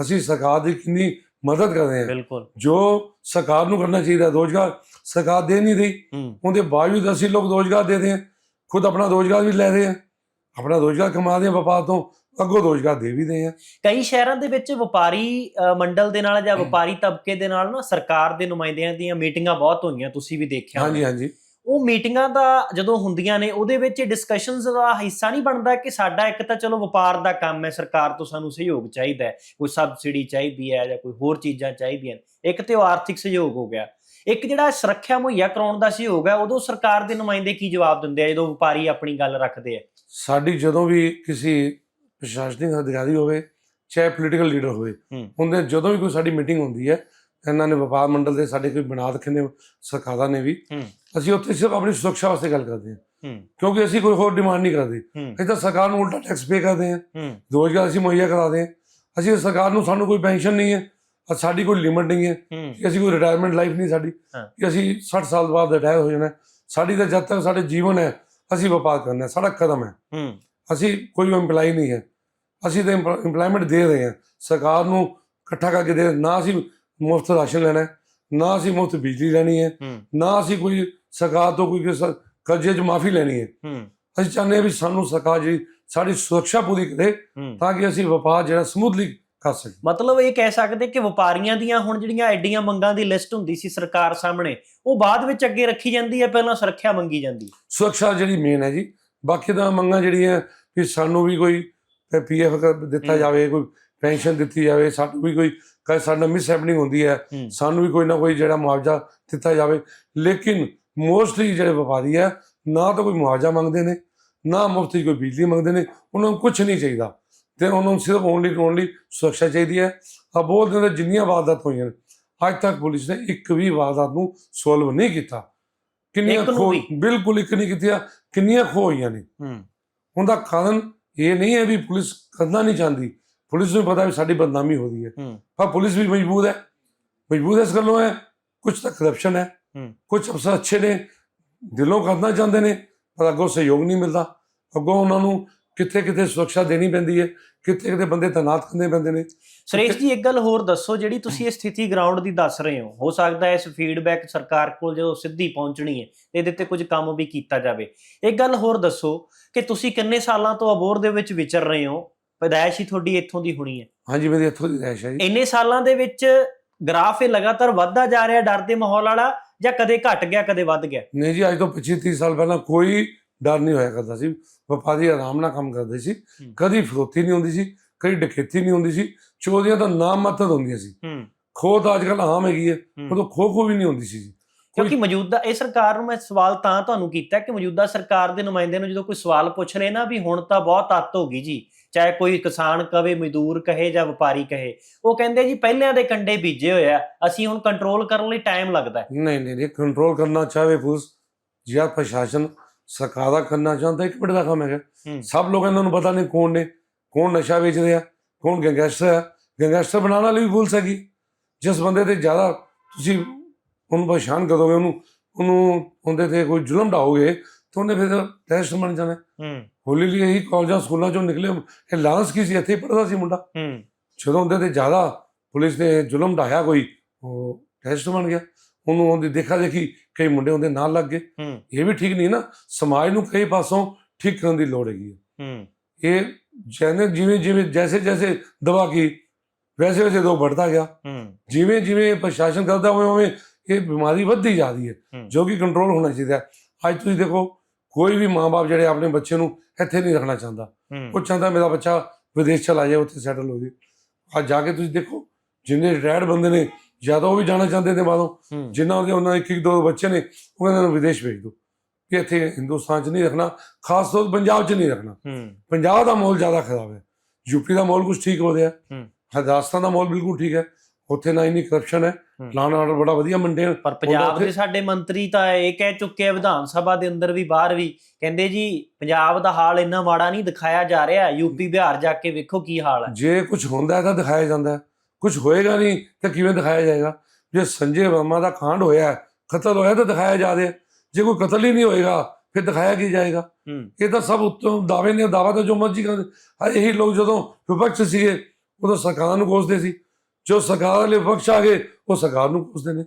ਅਸੀਂ ਸਰਕਾਰ ਦੀ ਕਿੰਨੀ ਮਦਦ ਕਰ ਰਹੇ ਹਾਂ। ਜੋ ਸਰਕਾਰ ਨੂੰ ਕਰਨਾ ਚਾਹੀਦਾ ਰੋਜ਼ਗਾਰ ਸਰਕਾਰ ਦੇ ਨਹੀਂ ਰਹੀ। ਹੂੰ। ਉਹਦੇ ਬਾਵਜੂਦ ਅਸੀਂ ਲੋਕ ਰੋਜ਼ਗਾਰ ਦੇ ਰਹੇ ਹਾਂ ਖੁਦ ਆਪਣਾ ਰੋਜ਼ਗਾਰ ਵੀ ਲੈ ਰਹੇ ਹਾਂ। ਆਪਣਾ ਰੋਜ਼ਗਾਰ ਕਮਾ ਰਹੇ ਵਪਾਰ ਤੋਂ ਅੱਗੋਂ ਰੋਜ਼ਗਾਰ ਦੇ ਵੀ ਰਹੇ ਹਾਂ। ਕਈ ਸ਼ਹਿਰਾਂ ਦੇ ਵਿੱਚ ਵਪਾਰੀ ਮੰਡਲ ਦੇ ਨਾਲ ਜਾਂ ਵਪਾਰੀ ਤਬਕੇ ਦੇ ਨਾਲ ਨਾ ਸਰਕਾਰ ਦੇ ਨੁਮਾਇੰਦਿਆਂ ਦੀਆਂ ਮੀਟਿੰਗਾਂ ਬਹੁਤ ਹੋਈਆਂ ਤੁਸੀਂ ਵੀ ਦੇਖਿਆ। ਹਾਂਜੀ ਹਾਂਜੀ। ਉਹ ਮੀਟਿੰਗਾਂ ਦਾ ਜਦੋਂ ਹੁੰਦੀਆਂ ਨੇ ਉਹਦੇ ਵਿੱਚ ਡਿਸਕਸ਼ਨਸ ਦਾ ਹਿੱਸਾ ਨਹੀਂ ਬਣਦਾ ਕਿ ਸਾਡਾ ਇੱਕ ਤਾਂ ਚਲੋ ਵਪਾਰ ਦਾ ਕੰਮ ਹੈ ਸਰਕਾਰ ਤੋਂ ਸਾਨੂੰ ਸਹਿਯੋਗ ਚਾਹੀਦਾ ਹੈ ਕੋਈ ਸਬਸਿਡੀ ਚਾਹੀਦੀ ਹੈ ਜਾਂ ਕੋਈ ਹੋਰ ਚੀਜ਼ਾਂ ਚਾਹੀਦੀਆਂ ਇੱਕ ਤੇ ਉਹ ਆਰਥਿਕ ਸਹਿਯੋਗ ਹੋ ਗਿਆ। ਇੱਕ ਜਿਹੜਾ ਸੁਰੱਖਿਆ ਮੁਹੱਈਆ ਕਰਾਉਣ ਦਾ ਸਹਿਯੋਗ ਹੈ ਉਦੋਂ ਸਰਕਾਰ ਦੇ ਨੁਮਾਇੰਦੇ ਕੀ ਜਵਾਬ ਦਿੰਦੇ ਆ ਜਦੋਂ ਵਪਾਰੀ ਆਪਣੀ ਗੱਲ ਰੱਖਦੇ ਆ? ਸਾਡੀ ਜਦੋਂ ਵੀ ਕਿਸੇ ਪ੍ਰਸ਼ਾਸਨਿਕ ਅਧਿਕਾਰੀ ਹੋਵੇ ਚਾਹੇ ਪੋਲੀਟੀਕਲ ਲੀਡਰ ਹੋਵੇ ਹੂੰ। ਉਹਦੇ ਜਦੋਂ ਵੀ ਕੋਈ ਸਾਡੀ ਮੀਟਿੰਗ ਹੁੰਦੀ ਹੈ ਇਹਨਾਂ ਨੇ ਵਪਾਰ ਮੰਡਲ ਦੇ ਸਾਡੇ ਕੋਈ ਬਣਾ ਰੱਖੇ ਨੇ ਸਰਕਾਰਾਂ ਨੇ ਵੀ। ਅਸੀਂ ਉੱਥੇ ਸਿਰਫ ਆਪਣੀ ਸੁਰੱਖਿਆ ਵਾਸਤੇ ਗੱਲ ਕਰਦੇ ਹਾਂ। ਕਿਉਂਕਿ ਅਸੀਂ ਕੋਈ ਹੋਰ ਡਿਮਾਂਡ ਨਹੀਂ ਕਰਦੇ। ਅਸੀਂ ਤਾਂ ਸਰਕਾਰ ਨੂੰ ਉਲਟਾ ਟੈਕਸ ਪੇ ਕਰਦੇ ਹੂੰ। ਰੋਜ਼ਗਾਰ ਅਸੀਂ ਮੁਹੱਈਆ ਕਰਾਦੇ ਹਾਂ। ਅਸੀਂ ਸਰਕਾਰ ਨੂੰ ਸਾਨੂੰ ਕੋਈ ਪੈਨਸ਼ਨ ਨਹੀਂ ਹੈ। ਅ ਸਾਡੀ ਕੋਈ ਲਿਮਟ ਨਹੀਂ ਹੈ ਕਿ ਅਸੀਂ ਕੋਈ ਰਿਟਾਇਰਮੈਂਟ ਲਾਈਫ ਨਹੀਂ ਸਾਡੀ। ਕਿ ਅਸੀਂ 60 ਸਾਲ ਬਾਅਦ ਰਿਟਾਇਰ ਹੋ ਜਾਣਾ। ਸਾਡੀ ਤਾਂ ਜਦ ਤੱਕ ਸਾਡੇ ਜੀਵਨ ਹੈ ਅਸੀਂ ਵਪਾਰ ਕਰਨਾ ਹੈ ਸਾਡਾ ਕਦਮ ਹੈ। ਅਸੀਂ ਕੋਈ EMPLOYE ਨਹੀਂ ਹੈ। ਅਸੀਂ ਤਾਂ EMPLOYMENT ਦੇ ਰਹੇ ਹਾਂ। ਸਰਕਾਰ ਨੂੰ ਇਕੱਠਾ ਕਰਕੇ ਦੇ ਨਾ ਅਸੀਂ ਮੁਫਤ ਰਾਸ਼ਨ ਲੈਣਾ ਨਾ ਅਸੀਂ ਮੁਫਤ ਬਿਜਲੀ ਲੈਣੀ ਹੈ ਨਾ ਅਸੀਂ ਕੋਈ ਸਰਕਾਰ ਤੋਂ ਕੋਈ ਕਰਜ਼ੇ 'ਚ ਮਾਫੀ ਲੈਣੀ ਹੈ। ਅਸੀਂ ਚਾਹੁੰਦੇ ਹਾਂ ਵੀ ਸਾਨੂੰ ਸਰਕਾਰ ਜਿਹੜੀ ਸਾਡੀ ਸੁਰੱਖਿਆ ਪੂਰੀ ਕਰੇ ਤਾਂ ਕਿ ਅਸੀਂ ਵਪਾਰ ਜਿਹੜਾ ਸਮੂਥਲੀ ਕਰ ਸਕੀਏ ਮਤਲਬ ਇਹ ਕਹਿ ਸਕਦੇ ਕਿ ਵਪਾਰੀਆਂ ਦੀਆਂ ਹੁਣ ਜਿਹੜੀਆਂ ਐਡੀਆਂ ਮੰਗਾਂ ਦੀ ਲਿਸਟ ਹੁੰਦੀ ਸੀ ਸਰਕਾਰ ਸਾਹਮਣੇ ਉਹ ਬਾਅਦ ਵਿੱਚ ਅੱਗੇ ਰੱਖੀ ਜਾਂਦੀ ਹੈ ਪਹਿਲਾਂ ਸੁਰੱਖਿਆ ਮੰਗੀ ਜਾਂਦੀ ਹੈ। ਸੁਰੱਖਿਆ ਜਿਹੜੀ ਮੇਨ ਹੈ ਜੀ ਬਾਕੀ ਤਾਂ ਮੰਗਾਂ ਜਿਹੜੀਆਂ ਕਿ ਸਾਨੂੰ ਵੀ ਕੋਈ ਪੀਐਫ ਦਿੱਤਾ। ਜਾਵੇ ਕੋਈ ਪੈਨਸ਼ਨ ਦਿੱਤੀ ਜਾਵੇ ਸਾਨੂੰ ਵੀ ਕੋਈ ਕਦੇ ਸਾਡਾ ਮਿਸ ਹੈਪਨਿੰਗ ਹੁੰਦੀ ਹੈ ਹੂੰ ਸਾਨੂੰ ਵੀ ਕੋਈ ਨਾ ਕੋਈ ਜਿਹੜਾ ਮੁਆਵਜ਼ਾ ਦਿੱਤਾ ਜਾਵੇ ਲੇਕਿਨ ਮੋਸਟਲੀ ਜਿਹੜੇ ਵਪਾਰੀ ਹੈ ਨਾ ਤਾਂ ਕੋਈ ਮੁਆਵਜ਼ਾ ਮੰਗਦੇ ਨੇ ਨਾ ਮੁਫਤ ਕੋਈ ਬਿਜਲੀ ਮੰਗਦੇ ਨੇ ਉਹਨਾਂ ਨੂੰ ਕੁਝ ਨਹੀਂ ਚਾਹੀਦਾ ਤੇ ਉਹਨਾਂ ਨੂੰ ਸਿਰਫ ਓਨਲੀ ਓਨਲੀ ਸੁਰੱਖਿਆ ਚਾਹੀਦੀ ਹੈ। ਆ ਬਹੁਤ ਦਿਨ ਦੇ ਜਿੰਨੀਆਂ ਵਾਰਦਾਤ ਹੋਈਆਂ ਨੇ ਅੱਜ ਤੱਕ ਪੁਲਿਸ ਨੇ ਇੱਕ ਵੀ ਵਾਰਦਾਤ ਨੂੰ ਸੋਲਵ ਨਹੀਂ ਕੀਤਾ। ਕਿੰਨੀਆਂ ਖੋ? ਬਿਲਕੁਲ ਇੱਕ ਨਹੀਂ ਕੀਤੀਆਂ ਕਿੰਨੀਆਂ ਖੋ ਹੋਈਆਂ ਨੇ। ਹੂੰ। ਉਹਦਾ ਕਾਰਨ ਇਹ ਨਹੀਂ ਹੈ ਵੀ ਪੁਲਿਸ ਕਰਨਾ ਨਹੀਂ ਚਾਹੁੰਦੀ। ਪੁਲਿਸ ਨੂੰ ਪਤਾ ਵੀ ਸਾਡੀ ਬਦਨਾਮੀ ਹੋ ਰਹੀ ਹੈ। ਪਰ ਪੁਲਿਸ ਵੀ ਮਜਬੂਰ ਹੈ। ਮਜਬੂਰ ਇਸ ਗੱਲੋਂ ਹੈ ਕੁਝ ਤਾਂ ਕਰਪਸ਼ਨ ਹੈ। ਹੂੰ। ਕੁਝ ਅਫਸਰ ਅੱਛੇ ਨੇ ਦਿਲੋਂ ਕਰਨਾ ਚਾਹੁੰਦੇ ਨੇ ਪਰ ਅੱਗੋਂ ਸਹਿਯੋਗ ਨਹੀਂ ਮਿਲਦਾ। ਅੱਗੋਂ ਉਹਨਾਂ ਨੂੰ ਕਿੱਥੇ ਕਿੱਥੇ ਸੁਰੱਖਿਆ ਦੇਣੀ ਪੈਂਦੀ ਹੈ ਕਿੱਥੇ ਕਿੱਥੇ ਬੰਦੇ ਤੈਨਾਤ ਕਰਨੇ ਪੈਂਦੇ ਨੇ। ਸੁਰੇਸ਼ ਜੀ ਇੱਕ ਗੱਲ ਹੋਰ ਦੱਸੋ ਜਿਹੜੀ ਤੁਸੀਂ ਇਹ ਸਥਿਤੀ ਗਰਾਊਂਡ ਦੀ ਦੱਸ ਰਹੇ ਹੋ ਹੋ ਸਕਦਾ ਹੈ ਇਸ ਫੀਡਬੈਕ ਸਰਕਾਰ ਕੋਲ ਜਦੋਂ ਸਿੱਧੀ ਪਹੁੰਚਣੀ ਹੈ ਤੇ ਇਹਦੇ ਤੇ ਕੁਝ ਕੰਮ ਵੀ ਕੀਤਾ ਜਾਵੇ। ਇੱਕ ਗੱਲ ਹੋਰ ਦੱਸੋ ਕਿ ਤੁਸੀਂ ਕਿੰਨੇ ਸਾਲਾਂ ਤੋਂ ਅਬੋਰ ਦੇ ਵਿੱਚ ਵਿਚਰ ਰਹੇ ਹੋ? ਪੈਦਾਇਸ਼ ਹੀ ਤੁਹਾਡੀ ਇੱਥੋਂ ਦੀ ਹੋਣੀ ਹੈ। ਹਾਂਜੀ ਮੇਰੀ ਇੱਥੋਂ ਦੀ ਰਹਿਸ਼ ਹੈ ਜੀ। ਇੰਨੇ ਸਾਲਾਂ ਦੇ ਵਿੱਚ ਗ੍ਰਾਫ ਇਹ ਲਗਾਤਾਰ ਵੱਧਦਾ ਜਾ ਰਿਹਾ ਡਰ ਦੇ ਮਾਹੌਲ ਵਾਲਾ ਜਾਂ ਕਦੇ ਘਟ ਗਿਆ ਕਦੇ ਵੱਧ ਗਿਆ? ਨਹੀਂ ਜੀ ਅੱਜ ਤੋਂ 25 30 ਸਾਲ ਪਹਿਲਾਂ ਕੋਈ ਡਰ ਨਹੀਂ ਹੋਇਆ ਕਰਦਾ ਸੀ। ਵਪਾਰੀ ਆਰਾਮ ਨਾਲ ਕੰਮ ਕਰਦੇ ਸੀ। ਕਦੀ ਫਰੋਤੀ ਨਹੀਂ ਹੁੰਦੀ ਸੀ ਕਦੀ ਡਕੈਤੀ ਨਹੀਂ ਹੁੰਦੀ ਸੀ। ਚੋਰੀਆਂ ਤਾਂ ਨਾਮ ਮਾਤਰ ਹੁੰਦੀਆਂ ਸੀ। ਖੋਹ ਤਾਂ ਅੱਜ ਕੱਲ੍ਹ ਆਮ ਹੈਗੀ ਹੈ। ਉਦੋਂ ਖੋ ਖੋ ਵੀ ਨਹੀਂ ਹੁੰਦੀ ਸੀ ਕਿਉਂਕਿ ਮੌਜੂਦਾ ਇਹ ਸਰਕਾਰ ਨੂੰ ਮੈਂ ਸਵਾਲ ਤਾਂ ਤੁਹਾਨੂੰ ਕੀਤਾ ਕਿ ਮੌਜੂਦਾ ਸਰਕਾਰ ਦੇ ਨੁਮਾਇੰਦੇ ਨੂੰ ਜਦੋਂ ਕੋਈ ਸਵਾਲ ਪੁੱਛ ਰਹੇ ਨਾ ਵੀ ਹੁਣ ਤਾਂ ਬਹੁਤ ਅੱਤ ਹੋ ਗਈ ਜੀ ਚਾਹੇ ਕੋਈ ਕਿਸਾਨ ਕਵੇ ਮਜ਼ਦੂਰ ਕਹੇ ਜਾਂ ਵਪਾਰੀ ਕਹੇ ਉਹ ਕਹਿੰਦੇ ਜੀ ਪਹਿਲਿਆਂ ਦੇ ਕੰਡੇ ਬੀਜੇ ਹੋਏ ਆ ਅਸੀਂ ਹੁਣ ਕੰਟਰੋਲ ਕਰਨ ਲਈ ਟਾਈਮ ਲੱਗਦਾ ਨਹੀਂ ਨਹੀਂ ਨਹੀਂ ਕੰਟਰੋਲ ਕਰਨਾ ਚਾਹਵੇ ਪੁਲਿਸ ਜਾਂ ਪ੍ਰਸ਼ਾਸਨ ਸਰਕਾਰ ਦਾ ਕਰਨਾ ਚਾਹੁੰਦਾ ਇੱਕ ਮਿੰਟ ਦਾ ਕੰਮ ਹੈਗਾ। ਸਭ ਲੋਕਾਂ ਨੂੰ ਪਤਾ ਨਹੀਂ ਕੌਣ ਨੇ ਕੌਣ ਨਸ਼ਾ ਵੇਚ ਰਿਹਾ ਕੌਣ ਗੈਂਗਸਟਰ ਹੈ ਗੈਂਗਸਟਰ ਬਣਾਉਣ ਵਾਲੀ ਵੀ ਪੁਲਿਸ ਹੈਗੀ ਜਿਸ ਬੰਦੇ ਤੇ ਜ਼ਿਆਦਾ ਤੁਸੀਂ ਉਹਨੂੰ ਪਛਾਣ ਕਰੋਗੇ ਉਹਨੂੰ ਉਹਨੂੰ ਉਹਦੇ ਤੇ ਕੋਈ ਜ਼ੁਲਮ ਢਾਓਗੇ ਤਾਂ ਉਹਨੇ ਫਿਰ ਟੈਸਟ ਬਣ ਜਾਣਾ। ਹੋਲੀ ਲਈ ਇਹੀ ਕਾਲਜਾਂ ਸਕੂਲਾਂ ਚੋਂ ਨਿਕਲੇ। ਇਹ ਲਾਂਸ ਕੀ ਸੀ? ਇੱਥੇ ਪੜਦਾ ਸੀ ਮੁੰਡਾ। ਜਦੋਂ ਉਹਦੇ ਤੇ ਜ਼ਿਆਦਾ ਪੁਲਿਸ ਨੇ ਜ਼ੁਲਮ ਢਾਇਆ ਕੋਈ ਉਹ ਟੈਸਟ ਬਣ ਗਿਆ। ਉਹਨੂੰ ਉਹਦੀ ਦੇਖਾ ਦੇਖੀ ਕਈ ਮੁੰਡੇ ਉਹਦੇ ਨਾਲ ਲੱਗ ਗਏ। ਇਹ ਵੀ ਠੀਕ ਨਹੀਂ ਨਾ ਸਮਾਜ ਨੂੰ ਕਈ ਪਾਸੋਂ ਠੀਕ ਕਰਨ ਦੀ ਲੋੜ ਹੈਗੀ ਹੈ। ਇਹ ਜੈਨੇ ਜਿਵੇਂ ਜਿਵੇਂ ਜੈਸੇ ਜੈਸੇ ਦਵਾ ਕੀ ਵੈਸੇ ਵੈਸੇ ਦੋ ਵੱਧਦਾ ਗਿਆ। ਹੂੰ। ਜਿਵੇਂ ਜਿਵੇਂ ਪ੍ਰਸ਼ਾਸਨ ਕਰਦਾ ਹੋਵੇ ਉਵੇਂ ਇਹ ਬਿਮਾਰੀ ਵੱਧਦੀ ਜਾ ਰਹੀ ਹੈ। ਜੋ ਕਿ ਕੰਟਰੋਲ ਹੋਣਾ ਚਾਹੀਦਾ। ਅੱਜ ਤੁਸੀਂ ਦੇਖੋ ਕੋਈ ਵੀ ਮਾਂ-ਬਾਪ ਜਿਹੜੇ ਆਪਣੇ ਬੱਚੇ ਨੂੰ ਇੱਥੇ ਨਹੀਂ ਰੱਖਣਾ ਚਾਹੁੰਦਾ। ਉਹ ਚਾਹੁੰਦਾ ਮੇਰਾ ਬੱਚਾ ਵਿਦੇਸ਼ ਚਲਾ ਜਾਏ ਉੱਥੇ ਸੈਟਲ ਹੋ ਜਾਏ। ਅੱਜ ਜਾ ਕੇ ਤੁਸੀਂ ਦੇਖੋ ਜਿੰਨੇ ਰਿਟਾਇਰਡ ਬੰਦੇ ਨੇ ਜ਼ਿਆਦਾ ਉਹ ਵੀ ਜਾਣਾ ਚਾਹੁੰਦੇ ਨੇ ਬਾਹਰੋਂ ਜਿਨ੍ਹਾਂ ਦੇ ਉਹਨਾਂ ਇੱਕ ਇੱਕ ਦੋ ਬੱਚੇ ਨੇ ਉਹ ਕਹਿੰਦੇ ਨੇ ਵਿਦੇਸ਼ ਭੇਜ ਦਿਓ। ਕਿ ਇੱਥੇ ਹਿੰਦੁਸਤਾਨ 'ਚ ਨਹੀਂ ਰੱਖਣਾ ਖਾਸ ਤੌਰ ਪੰਜਾਬ 'ਚ ਨਹੀਂ ਰੱਖਣਾ। ਪੰਜਾਬ ਦਾ ਮਾਹੌਲ ਜ਼ਿਆਦਾ ਖਰਾਬ ਹੈ। ਯੂਪੀ ਦਾ ਮਾਹੌਲ ਕੁਝ ਠੀਕ ਹੋ ਰਿਹਾ। ਰਾਜਸਥਾਨ ਦਾ ਮਾਹੌਲ ਬਿਲਕੁਲ ਠੀਕ ਹੈ। ਉੱਥੇ ਨਾ ਇੰਨੀ ਕਰਪਸ਼ਨ ਹੈ। ਲਾਣ ਆਰਡਰ ਬੜਾ ਵਧੀਆ ਮੇਨਟੇਨ ਪਰ ਪੰਜਾਬ ਦੇ ਸਾਡੇ ਮੰਤਰੀ ਤਾਂ ਇਹ ਕਹਿ ਚੁੱਕੇ ਆ ਵਿਧਾਨ ਸਭਾ ਦੇ ਅੰਦਰ ਵੀ ਬਾਹਰ ਵੀ। ਕਹਿੰਦੇ ਜੀ ਪੰਜਾਬ ਦਾ ਹਾਲ ਇੰਨਾ ਮਾੜਾ ਨਹੀਂ ਦਿਖਾਇਆ ਜਾ ਰਿਹਾ। ਯੂਪੀ ਬਿਹਾਰ ਜਾ ਕੇ ਵੇਖੋ ਕੀ ਹਾਲ ਹੈ। ਜੇ ਕੁਝ ਹੁੰਦਾ ਤਾਂ ਦਿਖਾਇਆ ਜਾਂਦਾ ਹੈ। ਕੁਝ ਹੋਏਗਾ ਨਹੀਂ ਤਾਂ ਕਿਵੇਂ ਦਿਖਾਇਆ ਜਾਏਗਾ? ਜੇ ਸੰਜੇ ਵਰਮਾ ਦਾ ਕਾਂਡ ਹੋਇਆ ਹੈ, ਕਤਲ ਹੋਇਆ ਤਾਂ ਦਿਖਾਇਆ ਜਾ ਰਿਹਾ। ਜੇ ਕੋਈ ਕਤਲ ਹੀ ਨਹੀਂ ਹੋਏਗਾ ਫਿਰ ਦਿਖਾਇਆ ਕੀ ਜਾਏਗਾ? ਇਹ ਤਾਂ ਸਭ ਉੱਤੋਂ ਦਾਅਵੇ ਨੇ ਦਾਵਾ ਤਾਂ ਜੋ ਮਰਜ਼ੀ ਕਰਦੇ ਹਾਂ, ਇਹੀ ਲੋਕ ਜਦੋਂ ਵਿਪਕਸ਼ ਸੀਗੇ ਉਦੋਂ ਸਰਕਾਰਾਂ ਨੂੰ ਕੋਸਦੇ ਸੀ। ਜੋ ਸਰਕਾਰ ਵਾਲੇ ਵਿਪਕਸ਼ ਆ ਗਏ ਉਹ ਸਰਕਾਰ ਨੂੰ ਕੋਸਦੇ ਨੇ।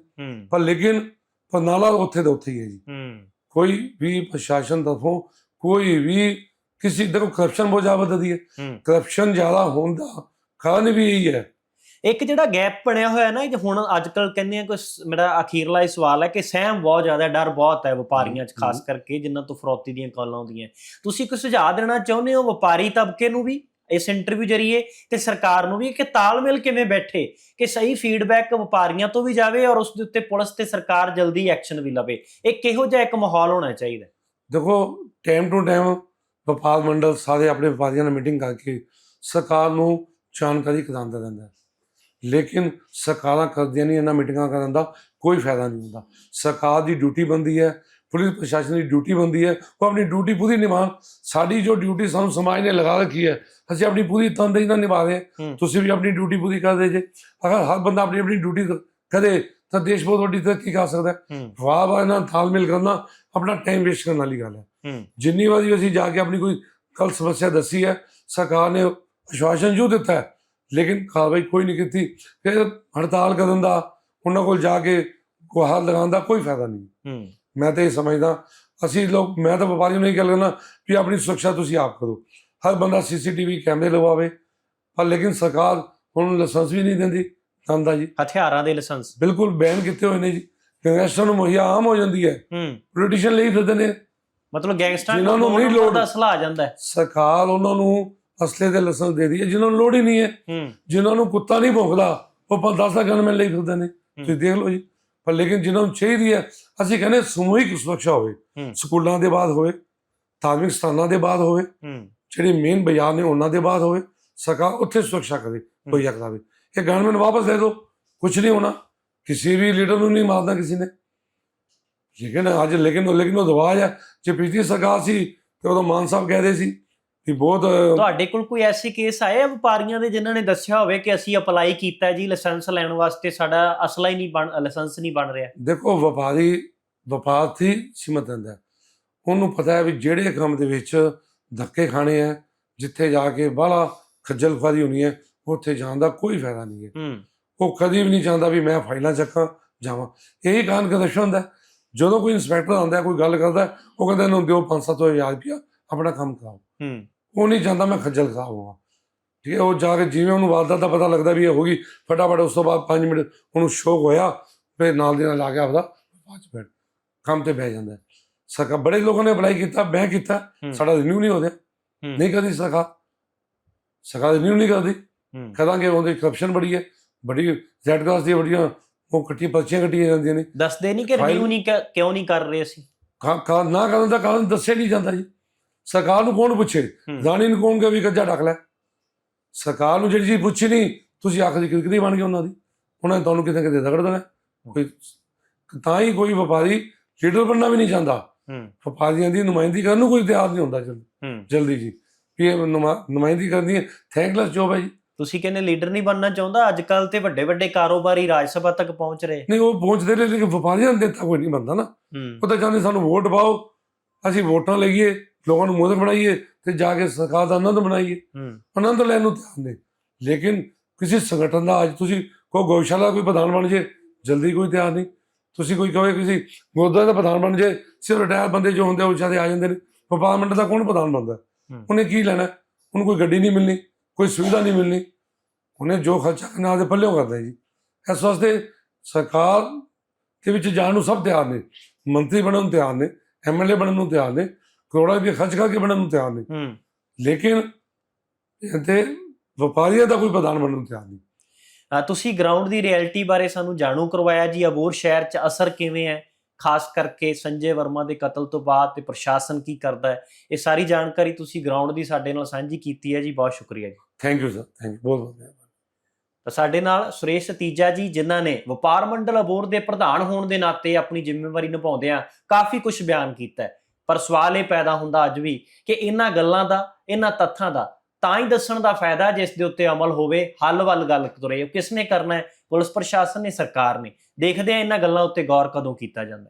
ਪਰ ਲੇਕਿਨ ਪਰਨਾਲਾ ਉੱਥੇ ਦਾ ਉੱਥੇ ਹੀ ਹੈ ਜੀ। ਕੋਈ ਵੀ ਪ੍ਰਸ਼ਾਸਨ ਤਰਫੋਂ ਕੋਈ ਵੀ ਕਿਸੇ ਦੇਖੋ ਕਰਪਸ਼ਨ ਬਹੁਤ ਜ਼ਿਆਦਾ ਵੱਧਦੀ ਹੈ। ਹੂੰ। ਕਰਪਸ਼ਨ ਜ਼ਿਆਦਾ ਹੋਣ ਦਾ ਕਾਰਨ ਵੀ ਇਹੀ ਹੈ ਇੱਕ ਜਿਹੜਾ ਗੈਪ ਬਣਿਆ ਹੋਇਆ ਨਾ ਕਿ ਹੁਣ ਅੱਜ ਕੱਲ ਕਹਿੰਦੇ ਆ ਕੋਈ ਮੇਰਾ ਅਖੀਰਲਾ ਹੀ ਸਵਾਲ ਹੈ ਕਿ ਸਹਿਮ ਬਹੁਤ ਜ਼ਿਆਦਾ ਡਰ ਬਹੁਤ ਹੈ ਵਪਾਰੀਆਂ 'ਚ ਖਾਸ ਕਰਕੇ ਜਿਨ੍ਹਾਂ ਤੋਂ ਫਰੌਤੀ ਦੀਆਂ ਕਾਲਾਂ ਆਉਂਦੀਆਂ। ਤੁਸੀਂ ਕੋਈ ਸੁਝਾਅ ਦੇਣਾ ਚਾਹੁੰਦੇ ਹੋ ਵਪਾਰੀ ਤਬਕੇ ਨੂੰ ਵੀ ਇਸ ਇੰਟਰਵਿਊ ਜਰੀਏ ਤੇ ਸਰਕਾਰ ਨੂੰ ਵੀ ਕਿ ਤਾਲਮੇਲ ਕਿਵੇਂ ਬੈਠੇ ਕਿ ਸਹੀ ਫੀਡਬੈਕ ਵਪਾਰੀਆਂ ਤੋਂ ਵੀ ਜਾਵੇ ਔਰ ਉਸ ਦੇ ਉੱਤੇ ਪੁਲਿਸ ਤੇ ਸਰਕਾਰ ਜਲਦੀ ਐਕਸ਼ਨ ਵੀ ਲਵੇ? ਇਹ ਕਿਹੋ ਜਿਹਾ ਇੱਕ ਮਾਹੌਲ ਹੋਣਾ ਚਾਹੀਦਾ ਦੇਖੋ ਟਾਈਮ ਟੂ ਟਾਈਮ ਵਪਾਰ ਮੰਡਲ ਸਾਰੇ ਆਪਣੇ ਵਪਾਰੀਆਂ ਨਾਲ ਮੀਟਿੰਗ ਕਰਕੇ ਸਰਕਾਰ ਨੂੰ ਜਾਣਕਾਰੀ ਰਹਿੰਦਾ ਹੈ। ਲੇਕਿਨ ਸਰਕਾਰਾਂ ਕਰਦੀਆਂ ਨਹੀਂ ਇਹਨਾਂ ਮੀਟਿੰਗਾਂ ਕਰਨ ਦਾ ਕੋਈ ਫਾਇਦਾ ਨਹੀਂ ਹੁੰਦਾ। ਸਰਕਾਰ ਦੀ ਡਿਊਟੀ ਬੰਦੀ ਹੈ ਪੁਲਿਸ ਪ੍ਰਸ਼ਾਸਨ ਦੀ ਡਿਊਟੀ ਬੰਦੀ ਹੈ ਉਹ ਆਪਣੀ ਡਿਊਟੀ ਪੂਰੀ ਨਿਭਾਉਣ। ਸਾਡੀ ਜੋ ਡਿਊਟੀ ਸਾਨੂੰ ਸਮਾਜ ਨੇ ਲਗਾ ਰੱਖੀ ਹੈ ਅਸੀਂ ਆਪਣੀ ਪੂਰੀ ਤਨਦੇਹੀ ਨਾਲ ਨਿਭਾ ਰਹੇ। ਤੁਸੀਂ ਵੀ ਆਪਣੀ ਡਿਊਟੀ ਪੂਰੀ ਕਰਦੇ ਜੇ। ਅਗਰ ਹਰ ਬੰਦਾ ਆਪਣੀ ਆਪਣੀ ਡਿਊਟੀ ਕਰੇ ਤਾਂ ਦੇਸ਼ ਬਹੁਤ ਵੱਡੀ ਤਰੱਕੀ ਕਰ ਸਕਦਾ ਹੈ। ਵਾਹ ਵਾਹ ਨਾਲ ਤਾਲਮੇਲ ਕਰਨਾ ਆਪਣਾ ਟਾਈਮ ਵੇਸਟ ਕਰਨ ਵਾਲੀ ਗੱਲ ਹੈ। ਹੂੰ। ਜਿੰਨੀ ਵਾਰੀ ਅਸੀਂ ਜਾ ਕੇ ਆਪਣੀ ਕੋਈ ਕੱਲ ਸਮੱਸਿਆ ਦੱਸੀ ਹੈ ਸਰਕਾਰ ਨੇ ਆਸ਼ਵਾਸਨ ਜੋ ਦਿੱਤਾ ਹੈ ਲੇਕਿਨ ਕਾਰਵਾਈ ਕੋਈ ਨਹੀਂ ਕੀਤੀ ਫਿਰ ਹੜਤਾਲ ਕਰਨ ਦਾ ਉਹਨਾਂ ਕੋਲ ਜਾ ਕੇ ਗੁਹਾਰ ਲਗਾਉਣ ਦਾ ਕੋਈ ਫਾਇਦਾ ਨਹੀਂ। ਮੈਂ ਤਾਂ ਇਹ ਸਮਝਦਾ ਅਸੀਂ ਲੋਕ ਮੈਂ ਤਾਂ ਵਪਾਰੀਆਂ ਨੂੰ ਇਹ ਗੱਲ ਕਰਨਾ ਕਿ ਆਪਣੀ ਸੁਰੱਖਿਆ ਤੁਸੀਂ ਆਪ ਕਰੋ। ਹਰ ਬੰਦਾ ਸੀਸੀਟੀਵੀ ਕੈਮਰੇ ਲਗਵਾਵੇ ਪਰ ਲੇਕਿਨ ਸਰਕਾਰ ਹੁਣ ਲਾਇਸੈਂਸ ਵੀ ਨਹੀਂ ਦਿੰਦੀ ਦੰਦਾ ਜੀ। ਹਥਿਆਰਾਂ ਦੇ ਲਾਇਸੈਂਸ। ਬਿਲਕੁਲ ਬੈਨ ਕੀਤੇ ਹੋਏ ਨੇ ਜੀ। ਗੈਂਗਸਟਰ ਨੂੰ ਮੁਹੱਈਆ ਆਮ ਹੋ ਜਾਂਦੀ ਹੈ। ਹੂੰ। ਪੋਲੀਟੀਸ਼ੀਅਨ ਲਈ ਫਿਰਦੇ ਨੇ। ਮਤਲਬ ਗੈਂਗਸਟਰ ਨੂੰ ਨਹੀਂ ਲੋੜ। ਦਾ ਆ ਜਾਂਦਾ ਸਰਕਾਰ ਉਹਨਾਂ ਨੂੰ ਅਸਲੇ ਦੇ ਲਾਇਸੈਂਸ ਦੇ ਰਹੀ ਹੈ ਜਿਨ੍ਹਾਂ ਨੂੰ ਲੋੜ ਹੀ ਨਹੀਂ ਹੈ ਜਿਨ੍ਹਾਂ ਨੂੰ ਕੁੱਤਾ ਨਹੀਂ ਭੌਂਕਦਾ ਉਹ 10 ਗਨਮੈਨ ਲਈ ਫਿਰਦੇ ਨੇ। ਤੁਸੀਂ ਦੇਖ ਲਓ ਜੀ। ਪਰ ਲੇਕਿਨ ਜਿਨ੍ਹਾਂ ਨੂੰ ਚਾਹੀਦੀ ਹੈ ਅਸੀਂ ਕਹਿੰਦੇ ਸਮੂਹਿਕ ਸੁਰੱਖਿਆ ਹੋਵੇ। ਸਕੂਲਾਂ ਦੇ ਬਾਅਦ ਹੋਵੇ ਧਾਰਮਿਕ ਸਥਾਨਾਂ ਦੇ ਬਾਅਦ ਹੋਵੇ ਜਿਹੜੇ ਮੇਨ ਬਾਜ਼ਾਰ ਨੇ ਉਹਨਾਂ ਦੇ ਬਾਅਦ ਹੋਵੇ ਸਰਕਾਰ ਉੱਥੇ ਸੁਰੱਖਿਆ ਕਰੇ ਕੋਈ ਕਰਾਵੇ ਇਹ ਗਵਰਨਮੈਂਟ ਵਾਪਸ ਦੇ ਦਿਓ ਕੁਝ ਨਹੀਂ ਹੋਣਾ। ਕਿਸੇ ਵੀ ਲੀਡਰ ਨੂੰ ਨਹੀਂ ਮਾਰਨਾ ਕਿਸੇ ਨੇ। ਲੇਕਿਨ ਅੱਜ ਲੇਕਿਨ ਲੇਕਿਨ ਉਹ ਦਵਾਜ ਹੈ ਜੇ ਪਿਛਲੀ ਸਰਕਾਰ ਸੀ ਤੇ ਉਦੋਂ ਮਾਨ ਸਾਹਿਬ ਕਹਦੇ ਸੀ ਕਿ ਬਹੁਤ ਤੁਹਾਡੇ ਕੋਲ ਕੋਈ ਐਸੇ ਕੇਸ ਆਏ ਆ ਵਪਾਰੀਆਂ ਦੇ ਜਿਨ੍ਹਾਂ ਨੇ ਦੱਸਿਆ ਹੋਵੇ ਕਿ ਅਸੀਂ ਅਪਲਾਈ ਕੀਤਾ ਜੀ ਲਾਇਸੈਂਸ ਲੈਣ ਵਾਸਤੇ ਸਾਡਾ ਅਸਲਾ ਹੀ ਨਹੀਂ ਬਣ ਲਾਇਸੈਂਸ ਨਹੀਂ ਬਣ ਰਿਹਾ? ਦੇਖੋ ਵਪਾਰੀ ਵਪਾਰ ਦੀ ਸੀਮਤ ਹੁੰਦਾ। ਉਹਨੂੰ ਪਤਾ ਹੈ ਵੀ ਜਿਹੜੇ ਕੰਮ ਦੇ ਵਿੱਚ ਧੱਕੇ ਖਾਣੇ ਆ ਜਿੱਥੇ ਜਾ ਕੇ ਬਾਹਲਾ ਖੱਜਲ ਖੁਆਰੀ ਹੋਣੀ ਹੈ ਉੱਥੇ ਜਾਣ ਦਾ ਕੋਈ ਫਾਇਦਾ ਨਹੀਂ ਹੈ। ਹੂੰ। ਉਹ ਕਦੀ ਵੀ ਨਹੀਂ ਚਾਹੁੰਦਾ ਵੀ ਮੈਂ ਫਾਈਲਾਂ ਚੱਕਾਂ ਜਾਵਾਂ। ਇਹੀ ਕਾਰਨ ਕਰਪਸ਼ਨ ਹੁੰਦਾ। ਜਦੋਂ ਕੋਈ ਇੰਸਪੈਕਟਰ ਆਉਂਦਾ ਕੋਈ ਗੱਲ ਕਰਦਾ ਉਹ ਕਹਿੰਦਾ ਇਹਨੂੰ ਦਿਓ 5-7 ਹਜ਼ਾਰ ਰੁਪਇਆ ਆਪਣਾ ਕੰਮ ਕਰਾਓ। ਹੂੰ। ਉਹ ਨਹੀਂ ਚਾਹੁੰਦਾ ਮੈਂ ਖੱਜਲ ਖਰਾਬ ਹੋਵਾਂ ਠੀਕ ਹੈ ਉਹ ਜਾ ਕੇ ਜਿਵੇਂ ਉਹਨੂੰ ਵਾਰਦਾਤ ਦਾ ਪਤਾ ਲੱਗਦਾ ਵੀ ਇਹ ਹੋ ਗਈ ਫਟਾਫਟ ਉਸ ਤੋਂ ਬਾਅਦ 5 ਮਿੰਟ ਉਹਨੂੰ ਸ਼ੌਕ ਹੋਇਆ ਫਿਰ ਨਾਲ ਦੀ ਨਾਲ ਆ ਕੇ ਆਪਦਾ ਬਾਅਦ 'ਚ ਬੈਠ ਕੰਮ ਤੇ ਬਹਿ ਜਾਂਦਾ। ਸਰਕਾਰ ਬੜੇ ਲੋਕਾਂ ਨੇ ਅਪਲਾਈ ਕੀਤਾ ਮੈਂ ਕੀਤਾ। ਸਾਡਾ ਰਿਨਿਊ ਨਹੀਂ ਹੋਦਾ ਹੂੰ। ਨਹੀਂ ਕਰਦੀ ਸਰਕਾਰ ਸਰਕਾਰ ਰਿਨਿਊ ਨਹੀਂ ਕਰਦੀ ਹੂੰ। ਕਰਾਂਗੇ ਉਹਦੀ ਕਰਪਸ਼ਨ ਬੜੀ ਹੈ ਬੜੀ ਰੈਡ ਕਰਾਸ ਦੀਆਂ ਬੜੀਆਂ ਉਹ ਕੱਟੀ ਪਰਚੀਆਂ ਕੱਟੀਆਂ ਜਾਂਦੀਆਂ ਨੇ। ਦੱਸਦੇ ਨਹੀਂ ਕਿ ਰਿਨਿਊ ਨਹੀਂ ਕਿਉਂ ਨਹੀਂ ਕਰ ਰਹੇ ਕਾ- ਨਾ ਕਰਨ ਦਾ ਕਾਰਨ ਦੱਸਿਆ ਨਹੀਂ ਜਾਂਦਾ ਜੀ। ਸਰਕਾਰ ਨੂੰ ਕੌਣ ਪੁੱਛੇ। ਰਾਣੀ ਨੂੰ ਕੌਣ ਕਹੇ ਵੀ ਕੱਜਾ ਡੱਕ ਲੈ? ਸਰਕਾਰ ਨੂੰ ਜਿਹੜੀ ਚੀਜ਼ ਪੁੱਛੀ ਨਹੀਂ ਤੁਸੀਂ ਆਖ ਦੀ ਕਿਰਕਰੀ ਬਣ ਗਏ ਉਹਨਾਂ ਦੀ? ਉਹਨਾਂ ਨੇ ਤੁਹਾਨੂੰ ਕਿਤੇ ਕਿਤੇ ਰਗੜ ਦੇਣਾ। ਕੋਈ ਤਾਂ ਹੀ ਕੋਈ ਵਪਾਰੀ ਲੀਡਰ ਬਣਨਾ ਵੀ ਨਹੀਂ ਚਾਹੁੰਦਾ। ਵਪਾਰੀਆਂ ਦੀ ਨੁਮਾਇੰਦਗੀ ਕਰਨ ਨੂੰ ਕੋਈ ਤਿਆਰ ਨਹੀਂ ਹੁੰਦਾ ਜਲਦੀ। ਜਲਦੀ ਜੀ। ਵੀ ਇਹ ਨੁਮਾ- ਨੁਮਾਇੰਦਗੀ ਕਰਨੀ ਹੈ। ਥੈਂਕਲੈਸ ਜੋਬ ਹੈ ਜੀ। ਤੁਸੀਂ ਕਹਿੰਦੇ ਲੀਡਰ ਨਹੀਂ ਬਣਨਾ ਚਾਹੁੰਦਾ? ਅੱਜ ਕੱਲ ਤੇ ਵੱਡੇ ਵੱਡੇ ਕਾਰੋਬਾਰੀ ਰਾਜ ਸਭਾ ਤੱਕ ਪਹੁੰਚ ਰਹੇ। ਨਹੀਂ ਉਹ ਪਹੁੰਚਦੇ ਨੇ ਲੇਕਿਨ ਵਪਾਰੀਆਂ ਨੂੰ ਦਿੱਤਾ ਕੋਈ ਨਹੀਂ ਬੰਦਾ ਨਾ। ਉਹ ਤਾਂ ਚਾਹੁੰਦੇ ਸਾਨੂੰ ਵੋਟ ਪਾਓ। ਅਸੀਂ ਵੋਟਾਂ ਲਈਏ। ਲੋਕਾਂ ਨੂੰ ਮੋਦਕ ਬਣਾਈਏ ਤੇ ਜਾ ਕੇ ਸਰਕਾਰ ਦਾ ਆਨੰਦ ਬਣਾਈਏ ਆਨੰਦ ਲੈਣ ਨੂੰ ਤਿਆਰ ਨੇ। ਲੇਕਿਨ ਕਿਸੇ ਸੰਗਠਨ ਦਾ ਅੱਜ ਤੁਸੀਂ ਕੋਈ ਗਊਸ਼ਾਲਾ ਕੋਈ ਪ੍ਰਧਾਨ ਬਣ ਜੇ ਜਲਦੀ ਕੋਈ ਤਿਆਰ ਨਹੀਂ। ਤੁਸੀਂ ਕੋਈ ਕਹੇ ਕਿਸੇ ਗੁਰਦੁਆਰੇ ਦਾ ਪ੍ਰਧਾਨ ਬਣ ਜੇ ਸਿਰ ਰਿਟਾਇਰ ਬੰਦੇ ਜੋ ਹੁੰਦੇ ਉਹ ਵਿਚਾਰੇ ਆ ਜਾਂਦੇ ਨੇ। ਮੰਡਲ ਦਾ ਕੌਣ ਪ੍ਰਧਾਨ ਬਣਦਾ। ਉਹਨੇ ਕੀ ਲੈਣਾ? ਉਹਨੂੰ ਕੋਈ ਗੱਡੀ ਨਹੀਂ ਮਿਲਣੀ ਕੋਈ ਸੁਵਿਧਾ ਨਹੀਂ ਮਿਲਣੀ। ਉਹਨੇ ਜੋ ਖਰਚਾ ਕਰਨਾ ਉਹਦੇ ਪੱਲਿਓਂ ਕਰਦਾ ਜੀ। ਇਸ ਵਾਸਤੇ ਸਰਕਾਰ ਦੇ ਵਿੱਚ ਜਾਣ ਨੂੰ ਸਭ ਤਿਆਰ ਨੇ। ਮੰਤਰੀ ਬਣਨ ਨੂੰ ਤਿਆਰ ਨੇ ਐਮਐਲਏ ਬਣਨ ਨੂੰ ਤਿਆਰ ਨੇ। ਕਰੋੜਾਂ ਰੁਪਏ ਖਰਚ ਕਰਕੇ ਬਣਨ ਨੂੰ ਤਿਆਰ ਨੇ ਹੂੰ। ਲੇਕਿਨ ਤੇ ਵਪਾਰੀਆਂ ਦਾ ਕੋਈ ਪ੍ਰਧਾਨ ਬਣਨ ਨੂੰ ਤਿਆਰ ਨਹੀਂ। ਤੁਸੀਂ ਗਰਾਊਂਡ ਦੀ ਰਿਐਲਿਟੀ ਬਾਰੇ ਸਾਨੂੰ ਜਾਣੂ ਕਰਵਾਇਆ ਜੀ ਅਬੋਰ ਸ਼ਹਿਰ 'ਚ ਅਸਰ ਕਿਵੇਂ ਹੈ? ਖਾਸ ਕਰਕੇ ਸੰਜੇ ਵਰਮਾ ਦੇ ਕਤਲ ਤੋਂ ਬਾਅਦ ਤੇ ਪ੍ਰਸ਼ਾਸਨ ਕੀ ਕਰਦਾ ਹੈ? ਇਹ ਸਾਰੀ ਜਾਣਕਾਰੀ ਤੁਸੀਂ ਗਰਾਊਂਡ ਦੀ ਸਾਡੇ ਨਾਲ ਸਾਂਝੀ ਕੀਤੀ ਹੈ ਜੀ ਬਹੁਤ ਸ਼ੁਕਰੀਆ ਜੀ। Thank you sir thank you ਬਹੁਤ ਬਹੁਤ ਤਾਂ ਸਾਡੇ ਨਾਲ ਸੁਰੇਸ਼ ਤੀਜਾ ਜੀ ਜਿਨ੍ਹਾਂ ਨੇ ਵਪਾਰ ਮੰਡਲ ਅਬੋਰ ਦੇ ਪ੍ਰਧਾਨ ਹੋਣ ਦੇ ਨਾਤੇ ਆਪਣੀ ਜ਼ਿੰਮੇਵਾਰੀ ਨਿਭਾਉਂਦਿਆਂ ਕਾਫੀ ਕੁਝ ਬਿਆਨ ਕੀਤਾ ਹੈ। ਪਰ ਸਵਾਲ ਇਹ ਪੈਦਾ ਹੁੰਦਾ ਅੱਜ ਵੀ ਕਿ ਇਹਨਾਂ ਗੱਲਾਂ ਦਾ, ਇਹਨਾਂ ਤੱਥਾਂ ਦਾ ਤਾਂ ਹੀ ਦੱਸਣ ਦਾ ਫਾਇਦਾ ਜਿਸ ਦੇ ਉੱਤੇ ਅਮਲ ਹੋਵੇ, ਹੱਲ ਵੱਲ ਗੱਲ ਤੁਰੇ। ਕਿਸ ਨੇ ਕਰਨਾ ਹੈ? ਪੁਲਿਸ ਪ੍ਰਸ਼ਾਸਨ ਨੇ, ਸਰਕਾਰ ਨੇ। ਦੇਖਦੇ ਆ ਇਹਨਾਂ ਗੱਲਾਂ ਉੱਤੇ ਗੌਰ ਕਦੋਂ ਕੀਤਾ ਜਾਂਦਾ